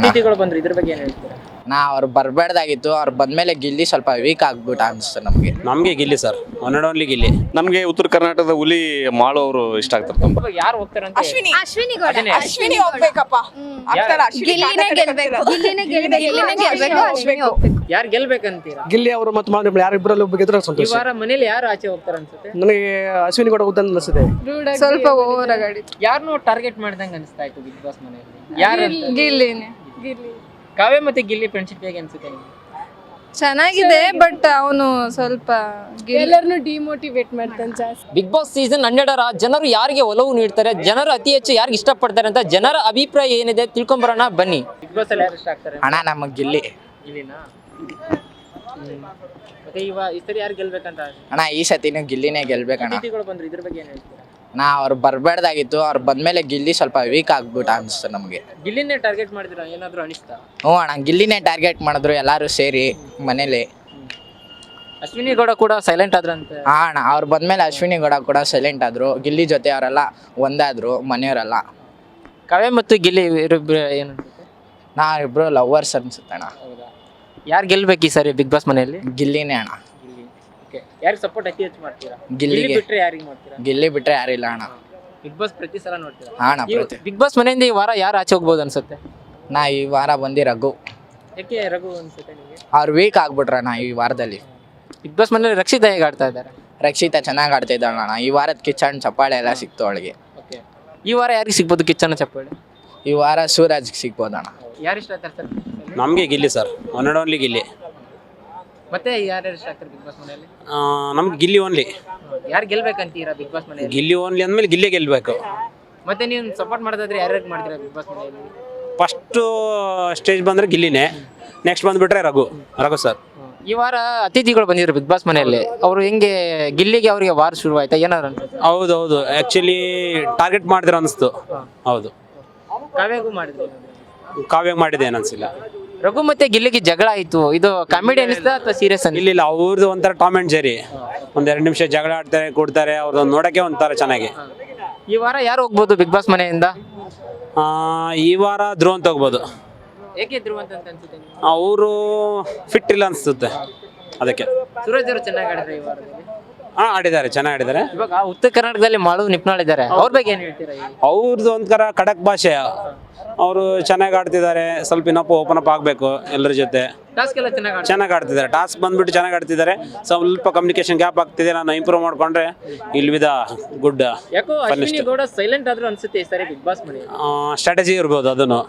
ಅತಿಥಿಗಳು ಬಂದ್ರು ಇದ್ರ ಬಗ್ಗೆ ಏನ್ ಹೇಳ್ತೀರಾ? ನಾ ಅವ್ರು ಬರ್ಬೇಡ್ದಾಗಿತ್ತು ಅವ್ರು ಬಂದ್ಮೇಲೆ ಗಿಲ್ಲಿ ಸ್ವಲ್ಪ ವೀಕ್ ಆಗ್ಬಿಟ್ಟ ಅನ್ಸುತ್ತೆ ನಮಗೆ. ನಮಗೆ Gilli sir one and only Gilli. ನಮಗೆ ಉತ್ತರ ಕರ್ನಾಟಕದ ಹುಲಿ ಮಾಳು ಅವರು ಇಷ್ಟ ಆಗ್ತಾರೆ ತುಂಬ. ಇವಾಗ ಯಾರು ಅಂತ ಅಶ್ವಿನಿ. ಅಶ್ವಿನಿ ಗೌಡ. ಅದನ್ನೇ. ಅಶ್ವಿನಿ ಹೋಗ್ಬೇಕಪ್ಪ. ಆಗ್ತಾರ ಅಶ್ವಿನಿ ಗಿಲ್ಲಿನೇ ಗೆಲ್ಬೇಕು. ಗಿಲ್ಲಿನೇ ಗೆಲ್ಬೇಕು. ಗಿಲ್ಲಿನೇ ಗೆಲ್ಬೇಕು. ಅಶ್ವಿನಿ ಹೋಗ್ಬೇಕು. ಯಾರು ಗೆಲ್ಬೇಕಂತೀರಾ? ಗಿಲ್ಲಿ ಅವರು ಮತ್ತೆ ಮಾವನ ಯಾರು ಇಬ್ಬರಲ್ಲಿ ಒಬ್ಬ ಗೆದ್ರೆ ಈ ಸಂತೋಷ. ವಾರ ಮನೇಲಿ ಯಾರು ಆಚೆ ಹೋಗ್ತಾರ ಅನ್ಸುತ್ತೆ? ನನಗೆ ಅಶ್ವಿನಿ ಕೂಡ ಉದ್ದ ಅನ್ಸುತ್ತೆ ಸ್ವಲ್ಪ ಓವರ್ ಆಗಾಡಿ ಯಾರನ್ನೂ ಟಾರ್ಗೆಟ್ ಮಾಡ್ದಂಗ ಅನಿಸ್ತಾ ಇತ್ತು ಬಿಗ್ ಬಾಸ್ ಮನೆಯಲ್ಲಿ? ಯಾರು ಗಿಲ್ಲಿನೇ. ಗಿಲ್ಲಿ ಕಾವ್ಯ ಮತ್ತೆ ಗಿಲ್ಲಿ ಫ್ರೆಂಡ್ಶಿಪ್ ಹೇಗೆ ಅನ್ಸುತ್ತೆ ನಿಮ್ಗೆ? ಚೆನ್ನಾಗಿದೆ ಬಟ್ ಅವನು ಸ್ವಲ್ಪ ಎಲ್ಲರನ್ನು ಡಿಮೋಟಿವೇಟ್ ಮಾಡ್ತಾನೆ ಜಾಸ್ತಿ. ಬಿಗ್ ಬಾಸ್ ಸೀಸನ್ ಹನ್ನೆರಡರ ಜನರು ಯಾರಿಗೆ ಒಲವು ನೀಡ್ತಾರೆ ಜನರು ಅತಿ ಹೆಚ್ಚು ಯಾರಿಗೆ ಇಷ್ಟಪಡ್ತಾರೆ ಅಂತ ಜನರ ಅಭಿಪ್ರಾಯ ಏನಿದೆ ತಿಳ್ಕೊಂಬರೋಣ ಬನ್ನಿ. ಬಿಗ್ ಬಾಸ್ ಅಲ್ಲಿ ಯಾರು ಇಷ್ಟ ಆಗ್ತಾರೆ? ಅಣ್ಣ ನಮಗೆ ಗಿಲ್ಲಿ. ಗಿಲ್ಲಿನಾ? ಹ್ಮ್. ಮತ್ತೆ ಇವಾಗ ಈ ಸರಿ ಯಾರು ಗೆಲ್ಬೇಕಂತ? ಅಣ್ಣ ಈ ಸತಿನೂ ಗಿಲ್ಲಿನೇ ಗೆಲ್ಬೇಕಣ್ಣ. ಅತಿಥಿಗಳು ಬಂದ್ರು ಇದ್ರ ಬಗ್ಗೆ ಏನ್ ಹೇಳ್ತೀರಾ? ನಾ ಅವ್ರು ಬರಬೇಡ್ದಾಗಿತ್ತು ಅವ್ರು ಬಂದ್ಮೇಲೆ ಗಿಲ್ಲಿ ಸ್ವಲ್ಪ ವೀಕ್ ಆಗ್ಬಿಟ್ಟ ಅನಿಸ್ತು ನಮಗೆ. ಗಿಲ್ಲಿನೇ ಟಾರ್ಗೆಟ್ ಮಾಡಿದ್ರ? ಏನಾದ್ರು ಅನಿಸ್ತಾ? ಹ್ಞೂ ಅಣ್ಣ ಗಿಲ್ಲಿನೇ ಟಾರ್ಗೆಟ್ ಮಾಡಿದ್ರು ಎಲ್ಲರೂ ಸೇರಿ ಮನೇಲಿ. ಅಶ್ವಿನಿ ಗೌಡ ಕೂಡ ಸೈಲೆಂಟ್ ಆದ್ರಂತೆ. ಹಾ ಅಣ್ಣ ಅವ್ರು ಬಂದ್ಮೇಲೆ ಅಶ್ವಿನಿ ಗೌಡ ಕೂಡ ಸೈಲೆಂಟ್ ಆದ್ರು. ಗಿಲ್ಲಿ ಜೊತೆ ಅವರೆಲ್ಲ ಒಂದಾದ್ರು ಮನೆಯವರೆಲ್ಲ. ಕವೆ ಮತ್ತು ಗಿಲ್ಲಿ ಇವರಿಬ್ರು ಏನು ನಾ ಇಬ್ರು ಲವರ್ಸ್ ಅನ್ಸುತ್ತಣ್ಣ ಹೌದಾ? ಯಾರು ಗೆಲ್ಬೇಕು ಈ ಸರಿ ಬಿಗ್ ಬಾಸ್ ಮನೆಯಲ್ಲಿ? ಗಿಲ್ಲಿನೇ ಅಣ್ಣ. ಓಕೆ ಯಾರಿಗೆ ಸಪೋರ್ಟ್ ಅತಿ ಹೆಚ್ಚು ಮಾಡ್ತೀರಾ? ಗಿಲ್ಲಿಗೆ. ಗಿಲ್ಲಿ ಬಿಟ್ರೆ ಯಾರಿಗೆ ಮಾಡ್ತೀರಾ? ಗಿಲ್ಲಿ ಬಿಟ್ರೆ ಯಾರಿಲ್ಲ ಅಣ್ಣ. ಬಿಗ್ ಬಾಸ್ ಪ್ರತಿ ಸಲ ನೋಡ್ತೀರಾ? ಅಣ್ಣ ಪ್ರತಿ. ಬಿಗ್ ಬಾಸ್ ಮನೆಯಿಂದ ಈ ವಾರ ಯಾರು ಆಚೆ ಹೋಗ್ಬೋದು ಅನ್ಸುತ್ತೆ? ನಾ ಈ ವಾರ ಬಂದಿ ರಘು. ಯಾಕೆ ರಘು ಅನ್ಸುತ್ತೆ ನಿಮಗೆ ಅವ್ರು ವೀಕ್ ಆಗ್ಬಿಟ್ರಣ್ಣ ಈ ವಾರದಲ್ಲಿ. ಬಿಗ್ ಬಾಸ್ ಮನೆಯಲ್ಲಿ ರಕ್ಷಿತಾ ಹೇಗೆ ಆಡ್ತಾ ಇದ್ದಾರೆ? ರಕ್ಷಿತಾ ಚೆನ್ನಾಗಿ ಆಡ್ತಿದ್ದಾಳೆ ಅಣ್ಣ. ಈ ವಾರದ ಕಿಚನ್ ಚಪ್ಪಾಳೆ ಎಲ್ಲ ಸಿಕ್ತು ಅವಳಿಗೆ. ಓಕೆ ಈ ವಾರ ಯಾರಿಗೆ ಸಿಗ್ಬೋದು ಕಿಚ್ಚನ ಚಪ್ಪಾಳೆ? ಈ ವಾರ ಸೂರಜ್ ಸಿಗ್ಬೋದಣ್ಣ ಯಾರು ಇಷ್ಟ ಆಗ್ತಾರೆ ಸರ್? ನಮಗೆ Gilli sir. One and only Gilli. ಮತ್ತೆ ಯಾರ್ಯಾರು ಇಷ್ಟ ಆಗ್ತಾರೆ ಬಿಗ್ ಬಾಸ್ ಮನೆಯಲ್ಲಿ? ನಮ್ಗೆ ಗಿಲ್ಲಿ ಓನ್ಲಿ ಯಾರು ಗೆಲ್ಬೇಕಂತೀರಾ ಬಿಗ್ ಬಾಸ್ ಮನೆಯಲ್ಲಿ? ಗಿಲ್ಲಿ ಓನ್ಲಿ ಅಂದಮೇಲೆ ಗಿಲ್ಲೇ ಗೆಲ್ಲಬೇಕು ಮತ್ತೆ ನೀವು ಸಪೋರ್ಟ್ ಮಾಡೋದಾದ್ರೆ ಯಾರ್ಯಾರು ಮಾಡ್ತೀರಾ ಬಿಗ್ ಬಾಸ್ ಮನೆಯಲ್ಲಿ? ಫಸ್ಟು ಸ್ಟೇಜ್ ಬಂದರೆ ಗಿಲ್ಲಿನೇ. ನೆಕ್ಸ್ಟ್ ಬಂದುಬಿಟ್ರೆ ರಘು ರಘು ಸರ್ ಈ ವಾರ ಅತಿಥಿಗಳು ಬಂದಿದ್ರು ಬಿಗ್ ಬಾಸ್ ಮನೆಯಲ್ಲಿ. ಅವರು ಹೆಂಗೆ ಗಿಲ್ಲಿಗೆ ಅವರಿಗೆ ವಾರ ಶುರು ಆಯ್ತಾ ಏನಾದ್ರು ಅನ್ಸುತ್ತೆ? ಹೌದು ಹೌದು. ಆ್ಯಕ್ಚುಲಿ ಟಾರ್ಗೆಟ್ ಮಾಡಿದ್ರೆ ಅನಿಸ್ತು. ಹೌದು. ಕಾವ್ಯಗೂ ಮಾಡಿದ್ರು. ಕಾವ್ಯ ಮಾಡಿದೆ ಏನು ಅನಿಸಿಲ್ಲ. ರಘು ಮತ್ತೆ ಗಿಲ್ಲಿಗೆ ಜಗಳ ಆಯ್ತು. ಇದು ಕಾಮಿಡಿ ಅನಿಸ್ತಾ ಅಥವಾ ಸೀರಿಯಸ್ ಅನಿಸ್ತಾ ಇಲ್ಲ ಇಲ್ಲ ಅವ್ರದ್ದು ಒಂಥರ ಟಾಮ್ ಆ್ಯಂಡ್ ಜೆರಿ ಎರಡು ನಿಮಿಷ ಜಗಳ ಆಡ್ತಾರೆ ಕೊಡ್ತಾರೆ ಅವ್ರದ್ದು ನೋಡಕ್ಕೆ ಒಂಥರ ಚೆನ್ನಾಗಿ. ಈ ವಾರ ಯಾರು ಹೋಗ್ಬೋದು ಬಿಗ್ ಬಾಸ್ ಮನೆಯಿಂದ? ಆ, ಈ ವಾರ ಧ್ರುವ ಅಂತ ಹೋಗ್ಬೋದು. ಏಕೆ ಧ್ರುವಂತ ಅಂತ ಅನ್ಸುತ್ತೆ ಅವರು ಫಿಟ್ ಇಲ್ಲ ಅನಿಸುತ್ತೆ ಅದಕ್ಕೆ. ಸೂರಜ್ ಅವರು ಚೆನ್ನಾಗಿ ಆಡಿದ್ರೆ ಈ ವಾರದಲ್ಲಿ? ಹಾಂ ಆಡಿದ್ದಾರೆ ಚೆನ್ನಾಗಿ ಆಡಿದ್ದಾರೆ. ಇವಾಗ ಉತ್ತರ ಕರ್ನಾಟಕದಲ್ಲಿ ಮಾಡೋದು ನಿಪ್ನಾಳಿದ್ದಾರೆ ಅವ್ರ ಬಗ್ಗೆ ಏನ್ ಹೇಳ್ತೀರಾ ಈಗ? ಅವ್ರದ್ದು ಒಂಥರ ಖಡಕ್ ಭಾಷೆ. ಅವರು ಚೆನ್ನಾಗಿ ಆಡ್ತಿದ್ದಾರೆ ಸ್ವಲ್ಪ ಇನ್ನಪ್ಪ ಓಪನ್ ಅಪ್ ಆಗಬೇಕು ಎಲ್ಲರ ಜೊತೆ. ಟಾಸ್ಕ್ ಎಲ್ಲ ಚೆನ್ನಾಗಿ ಆಡ್ತಾರೆ ಚೆನ್ನಾಗಿ ಆಡ್ತಿದ್ದಾರೆ. ಟಾಸ್ಕ್ ಬಂದ್ಬಿಟ್ಟು ಚೆನ್ನಾಗಿ ಆಡ್ತಿದ್ದಾರೆ. ಸ್ವಲ್ಪ ಕಮ್ಯುನಿಕೇಶನ್ ಗ್ಯಾಪ್ ಆಗ್ತಿದೆ ನಾನು ಇಂಪ್ರೂವ್ ಮಾಡ್ಕೊಂಡ್ರೆ ಇಲ್ಲಿ ವಿಧ ಗುಡ್ ಯಾಕೋ ಅಶ್ವಿನಿ ಗೌಡ ಸೈಲೆಂಟ್ ಆದ್ರೂ ಅನ್ಸುತ್ತೆ ಈ ಸರಿ ಬಿಗ್ ಬಾಸ್ ಸ್ಟ್ರಾಟಜಿ ಇರ್ಬೋದು ಅದನ್ನು.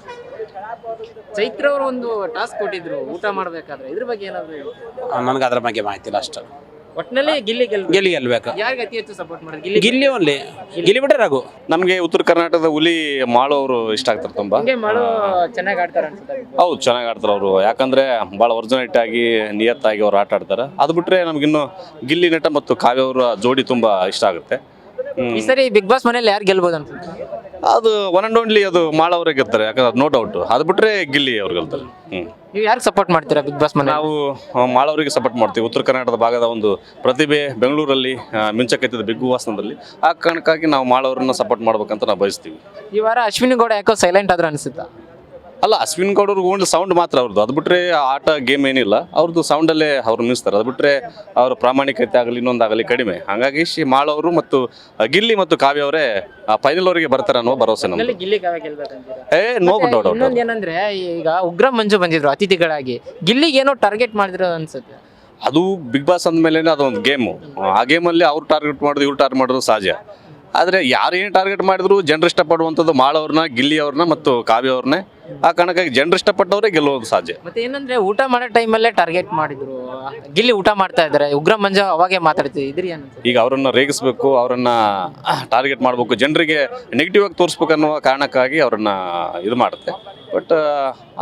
ಚೈತ್ರ ಅವರು ಒಂದು ಟಾಸ್ಕ್ ಕೊಟ್ಟಿದ್ರು ಊಟ ಮಾಡ್ಬೇಕಾದ್ರೆ. ಇದ್ರ ಬಗ್ಗೆ ಏನಾದ್ರು? ನನಗೆ ಅದ್ರ ಬಗ್ಗೆ ಮಾಹಿತಿ ಇಲ್ಲ ಅಷ್ಟು. ಒಟ್ನಲ್ಲಿ ಗಿಲ್ಲಿ ಗೆಲ್ಬೇಕು. ಗೆಲ್ಲಿ ಗೆಲ್ಬೇಕು. ಯಾರಿಗೆ ಅತಿ ಹೆಚ್ಚು ಸಪೋರ್ಟ್ ಮಾಡೋದು ಗಿಲ್ಲಿ ಗಿಲ್ಲಿ ಓನ್ಲಿ ಗಿಲ್ಲಿ. ಬಿಟ್ರೆ ರಘು. ನಮಗೆ ಉತ್ತರ ಕರ್ನಾಟಕದ ಹುಲಿ ಮಾಳು ಅವರು ಇಷ್ಟ ಆಗ್ತಾರೆ ತುಂಬ. ಹಂಗೆ ಮಾಡು ಚೆನ್ನಾಗಿ ಆಡ್ತಾರೆ ಅನ್ಸುತ್ತೆ ಹೌದು ಚೆನ್ನಾಗಿ ಆಡ್ತಾರೆ ಅವರು. ಯಾಕಂದ್ರೆ ಭಾಳ ಒರಿಜಿನಲ್ ಆಗಿ ನಿಯತ್ತಾಗಿ ಅವ್ರು ಆಟ ಆಡ್ತಾರೆ. ಅದು ಬಿಟ್ರೆ ನಮಗಿನ್ನು ಗಿಲ್ಲಿ ನಟ ಮತ್ತು ಕಾವ್ಯ ಅವರ ಜೋಡಿ ತುಂಬಾ ಇಷ್ಟ ಆಗುತ್ತೆ. ಈ ಸರಿ ಬಿಗ್ ಬಾಸ್ ಮನೆಯಲ್ಲಿ ಯಾರು ಗೆಲ್ಬೋದು ಅಂತ? ಅದು ಒನ್ ಅಂಡ್ ಓನ್ಲಿ ಅದು ಮಾಳವರೇ ಗೆಲ್ತಾರೆ ಯಾಕಂದ್ರೆ ನೋ ಡೌಟ್ ಅದು ಬಿಟ್ರೆ ಗಿಲ್ಲಿ ಅವ್ರು ಗೆಲ್ತಾರೆ. ಹ್ಮ್. ನೀವು ಯಾರು ಸಪೋರ್ಟ್ ಮಾಡ್ತೀರಾ ಬಿಗ್ ಬಾಸ್ ಮನೆ ನಾವು ಆ, ಮಾಳವರಿಗೆ ಸಪೋರ್ಟ್ ಮಾಡ್ತೀವಿ. ಉತ್ತರ ಕರ್ನಾಟಕದ ಭಾಗದ ಒಂದು ಪ್ರತಿಭೆ ಬೆಂಗಳೂರಲ್ಲಿ ಆ, ಬಿಗ್ ಬಿಗ್ಗು ವಾಸನದಲ್ಲಿ ಆ ಕಾರಣಕ್ಕಾಗಿ ನಾವು ಮಾಳವರನ್ನ ಸಪೋರ್ಟ್ ಮಾಡ್ಬೇಕಂತ ನಾವು ಬಯಸ್ತೀವಿ. ಈ ವಾರ ಅಶ್ವಿನಿ ಗೌಡ ಯಾಕೋ ಸೈಲೆಂಟ್ ಆದ್ರೆ ಅನ್ಸುತ್ತಾ? ಅಲ್ಲ ಅಶ್ವಿನ್ ಗೌಡರು ಓನ್ಲಿ ಸೌಂಡ್ ಮಾತ್ರ ಅವ್ರದ್ದು ಅದು ಬಿಟ್ರೆ ಆಟ ಗೇಮ್ ಏನಿಲ್ಲ. ಅವ್ರದ್ದು ಸೌಂಡಲ್ಲೇ ಅವ್ರು ನಿಲ್ಲಿಸ್ತಾರೆ ಅದು ಬಿಟ್ರೆ ಅವರ ಪ್ರಾಮಾಣಿಕತೆ ಆಗಲಿ ಇನ್ನೊಂದಾಗಲಿ ಕಡಿಮೆ. ಹಾಗಾಗಿ ಶಿ ಮಾಳವರು ಮತ್ತು ಗಿಲ್ಲಿ ಮತ್ತು ಕಾವ್ಯ ಅವರೇ ಫೈನಲ್ ಅವರಿಗೆ ಬರ್ತಾರೆ ಅನ್ನೋ ಭರವಸೆ ಗಿಲ್ಲಿ ಕಾವ್ಯ ಗೆಲ್ಬೇಕಂತೀರಾ? ಏ ನೋ ಡೌಟ್ ಇನ್ನೊಂದು ಏನಂದ್ರೆ ಈಗ ಉಗ್ರ ಮಂಜು ಬಂದಿದ್ರು ಅತಿಥಿಗಳಾಗಿ. ಗಿಲ್ಲಿಗೆ ಏನೋ ಟಾರ್ಗೆಟ್ ಮಾಡಿದ್ರು ಅನ್ಸುತ್ತೆ. ಅದು ಬಿಗ್ ಬಾಸ್ ಅಂದಮೇಲೆ ಅದೊಂದು ಗೇಮು ಆ ಗೇಮಲ್ಲಿ ಅವ್ರು ಟಾರ್ಗೆಟ್ ಮಾಡೋದು ಇವ್ರು ಟಾರ್ಗೆಟ್ ಮಾಡೋದು ಸಹಜ. ಆದರೆ ಯಾರು ಏನು ಟಾರ್ಗೆಟ್ ಮಾಡಿದ್ರು ಜನರು ಇಷ್ಟಪಡುವಂಥದ್ದು ಮಾಳವ್ರನ್ನ ಗಿಲ್ಲಿ ಅವ್ರನ್ನ ಮತ್ತು ಕಾವ್ಯ ಅವ್ರನ್ನೇ. ಆ ಕಾರಣಕ್ಕಾಗಿ ಜನರು ಇಷ್ಟಪಟ್ಟವರೇ ಗೆಲ್ಲೋದು ಸಾಧ್ಯ. ಮತ್ತೆ ಏನಂದ್ರೆ ಊಟ ಮಾಡೋ ಟೈಮಲ್ಲೇ ಟಾರ್ಗೆಟ್ ಮಾಡಿದ್ರು. ಗಿಲ್ಲಿ ಊಟ ಮಾಡ್ತಾ ಇದ್ದಾರೆ ಉಗ್ರ ಮಂಜ ಅವಾಗೆ ಮಾತಾಡ್ತಿದ್ರು ಇದ್ರಿ ಈಗ ಅವರನ್ನ ರೇಗಿಸ್ಬೇಕು ಅವರನ್ನ ಟಾರ್ಗೆಟ್ ಮಾಡಬೇಕು. ಜನರಿಗೆ ನೆಗೆಟಿವ್ ಆಗಿ ತೋರಿಸ್ಬೇಕು ಅನ್ನುವ ಕಾರಣಕ್ಕಾಗಿ ಅವರನ್ನ ಇದು ಮಾಡುತ್ತೆ. ಬಟ್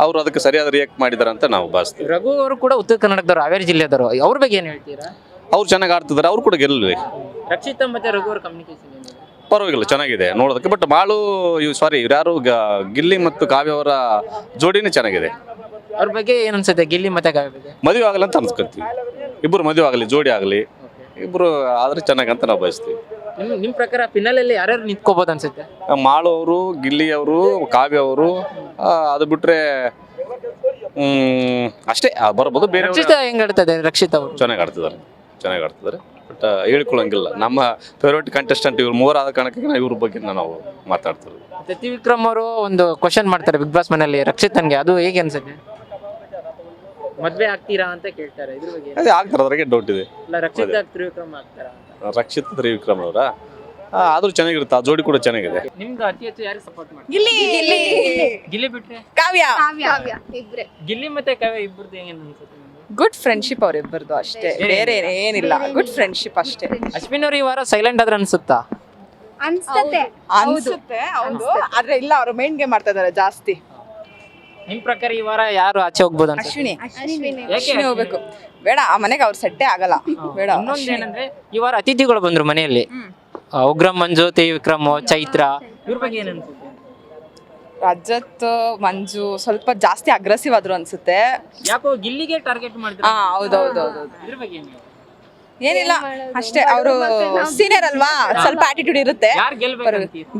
ಅವರು ಅದಕ್ಕೆ ಸರಿಯಾದ ರಿಯಾಕ್ಟ್ ಮಾಡಿದಾರೆ ಅಂತ ನಾವು ಭಾವಿಸ್ತೀವಿ. ರಘು ಅವರು ಕೂಡ ಉತ್ತರ ಕರ್ನಾಟಕದವರು ಹಾವೇರಿ ಜಿಲ್ಲೆದವರು. ಅವ್ರ ಬಗ್ಗೆ ಏನು ಹೇಳ್ತೀರಾ? ಅವ್ರು ಚೆನ್ನಾಗಿ ಆಡ್ತಿದ್ದಾರೆ ಅವ್ರು ಕೂಡ ಗೆಲ್ಲಲಿ ರಕ್ಷಿತಾ ಮತ್ತೆ ರಘು ಅವ್ರ ಕಮ್ಯುನಿಕೇಶನ್ ಪರವಾಗಿಲ್ಲ ಚೆನ್ನಾಗಿದೆ ನೋಡೋದಕ್ಕೆ. ಬಟ್ ಮಾಳು ಇವ್ ಸಾರಿ ಯಾರು ಗಿಲ್ಲಿ ಮತ್ತು ಕಾವ್ಯ ಅವರ ಜೋಡಿನೇ ಚೆನ್ನಾಗಿದೆ. ಅವ್ರ ಬಗ್ಗೆ ಏನು ಅನ್ಸುತ್ತೆ? ಗಿಲ್ಲಿ ಮತ್ತೆ ಕಾವ್ಯ ಬಗ್ಗೆ? ಮದುವೆ ಆಗಲ್ಲ ಅಂತ ಅನ್ಸ್ಕೊತೀವಿ ಇಬ್ಬರು ಮದುವೆ ಆಗಲಿ ಜೋಡಿ ಆಗಲಿ ಇಬ್ಬರು ಆದ್ರೆ ಚೆನ್ನಾಗಿ ಅಂತ ನಾವು ಬಯಸ್ತೀವಿ. ನಿಮ್ ನಿಮ್ ಪ್ರಕಾರ ಫಿನಲ್ ಅಲ್ಲಿ ಯಾರ್ಯಾರು ನಿಂತ್ಕೋಬಹುದು ಅನ್ಸುತ್ತೆ? ಮಾಳು ಅವರು ಗಿಲ್ಲಿ ಅವರು ಕಾವ್ಯ ಅವರು ಅದು ಬಿಟ್ರೆ ಹ್ಮ್ ಅಷ್ಟೇ ಬರಬಹುದು ಬರ್ಬೋದು. ಬೇರೆ ರಕ್ಷಿತ ಹೆಂಗ್ ಆಡ್ತದೆ? ರಕ್ಷಿತ್ ಅವರು. ಚೆನ್ನಾಗಿ ಆಡ್ತಿದ್ದಾರೆ. ಚೆನ್ನಾಗಿ ಆಡ್ತಿದ್ದಾರೆ. ಬಟ್ ಹೇಳ್ಕೊಳಂಗಿಲ್ಲ ನಮ್ಮ ಫೇವ್ರೇಟ್ ಕಂಟೆಸ್ಟೆಂಟ್ ಇವ್ರು ಆದ ಕಾರಣಕ್ಕೆ ಇವ್ರ ಬಗ್ಗೆ ನಾವು ಮಾತಾಡ್ತಿರೋದು. ಮತ್ತೆ ತ್ರಿವಿಕ್ರಮ್ ಅವರು ಒಂದು ಕ್ವಶನ್ ಮಾಡ್ತಾರೆ ಬಿಗ್ ಬಾಸ್ ಮನೆಯಲ್ಲಿ ರಕ್ಷಿತನ್ಗೆ. ಅದು ಹೇಗೆ ಅನ್ಸುತ್ತೆ? ಮದ್ವೆ ಆಗ್ತೀರಾ ಅಂತ ಕೇಳ್ತಾರೆ. ಇದ್ರ ಬಗ್ಗೆ ಅದೇ ಆಗ್ತಾರೆ ಅದ್ರಾಗೆ ಡೌಟ್ ಇದೆ. ಇಲ್ಲ ರಕ್ಷಿತ ತ್ರಿವಿಕ್ರಮ್ ಆಗ್ತಾರಾ ಅಂತ? ರಕ್ಷಿತ್ ತ್ರಿವಿಕ್ರಮ್ ಅವರ? ಆದ್ರೂ ಚೆನ್ನಾಗಿರುತ್ತೆ. ಆ ಜೋಡಿ ಕೂಡ ಚೆನ್ನಾಗಿದೆ. ನಿಮ್ದು ಅತಿ ಹೆಚ್ಚು ಯಾರಿಗೆ ಸಪೋರ್ಟ್ ಮಾಡಿ ಗಿಲ್ಲಿ. ಗಿಲ್ಲಿ ಬಿಟ್ರೆ? ಕಾವ್ಯ. ಕಾವ್ಯ. ಇಬ್ರೆ. ಗಿಲ್ಲಿ ಮತ್ತೆ ಕಾವ್ಯ ಇಬ್ಬರದ್ದು ಹೆಂಗೇನು ಅನ್ಸುತ್ತೆ? ಗುಡ್ ಫ್ರೆಂಡ್ಶಿಪ್ ಅವರಿಬ್ಬರದು ಅಷ್ಟೇ. ಬೇರೆ ಏನಿಲ್ಲ. ಗುಡ್ ಫ್ರೆಂಡ್ಶಿಪ್ ಅಷ್ಟೇ. ಅಶ್ವಿನ್ ಅವ್ರು ಈ ವಾರ ಸೈಲೆಂಟ್ ಆದ್ರೆ ಅನ್ಸುತ್ತಾ? ಅನ್ಸ್ತತೆ. ಅನ್ಸುತ್ತೆ ಹೌದು. ಆದ್ರೆ ಇಲ್ಲ ಅವರು ಮೈಂಡ್ ಗೇಮ್ ಮಾಡ್ತಾ ಇದಾರೆ ಜಾಸ್ತಿ. ನಿಮ್ ಪ್ರಕಾರ ಈ ವಾರ ಯಾರು ಆಚೆ ಹೋಗ್ಬೋದು ಅನ್ಸುತ್ತೆ? ಅಶ್ವಿನಿ. ಅಶ್ವಿನಿ. ಹೋಗ್ಬೇಕು. ಬೇಡ ಆ ಮನೆಗೆ ಅವ್ರು ಸೆಟ್ಟೆ ಆಗಲ್ಲ. ಬೇಡ ಏನಂದ್ರೆ ಈ ವಾರ ಅತಿಥಿಗಳು ಬಂದ್ರು ಮನೆಯಲ್ಲಿ. ಉಗ್ರಂ ಮಂಜು ತ್ರಿವಿಕ್ರಮ್ ಚೈತ್ರ. ಇವ್ರ ಬಗ್ಗೆ ಏನ್ ಅನ್ಸುತ್ತೆ? ರಜತ್ ಮಂಜು ಸ್ವಲ್ಪ ಜಾಸ್ತಿ ಅಗ್ರೆಸಿವ್ ಆದ್ರು ಅನ್ಸುತ್ತೆ. ಯಾಕೋ ಗಿಲ್ಲಿಗೆ ಟಾರ್ಗೆಟ್ ಹಾ ಮಾಡಿದ್ರೆ ಹೌದೌದೌದು ಇದ್ರ ಬಗ್ಗೆ ಏನ್ ಏನಿಲ್ಲ ಅಷ್ಟೇ ಅವರು ಸೀನಿಯರ್ ಅಲ್ವಾ? ಸ್ವಲ್ಪ ಆಟಿಟ್ಯೂಡ್ ಇರುತ್ತೆ. ಯಾರು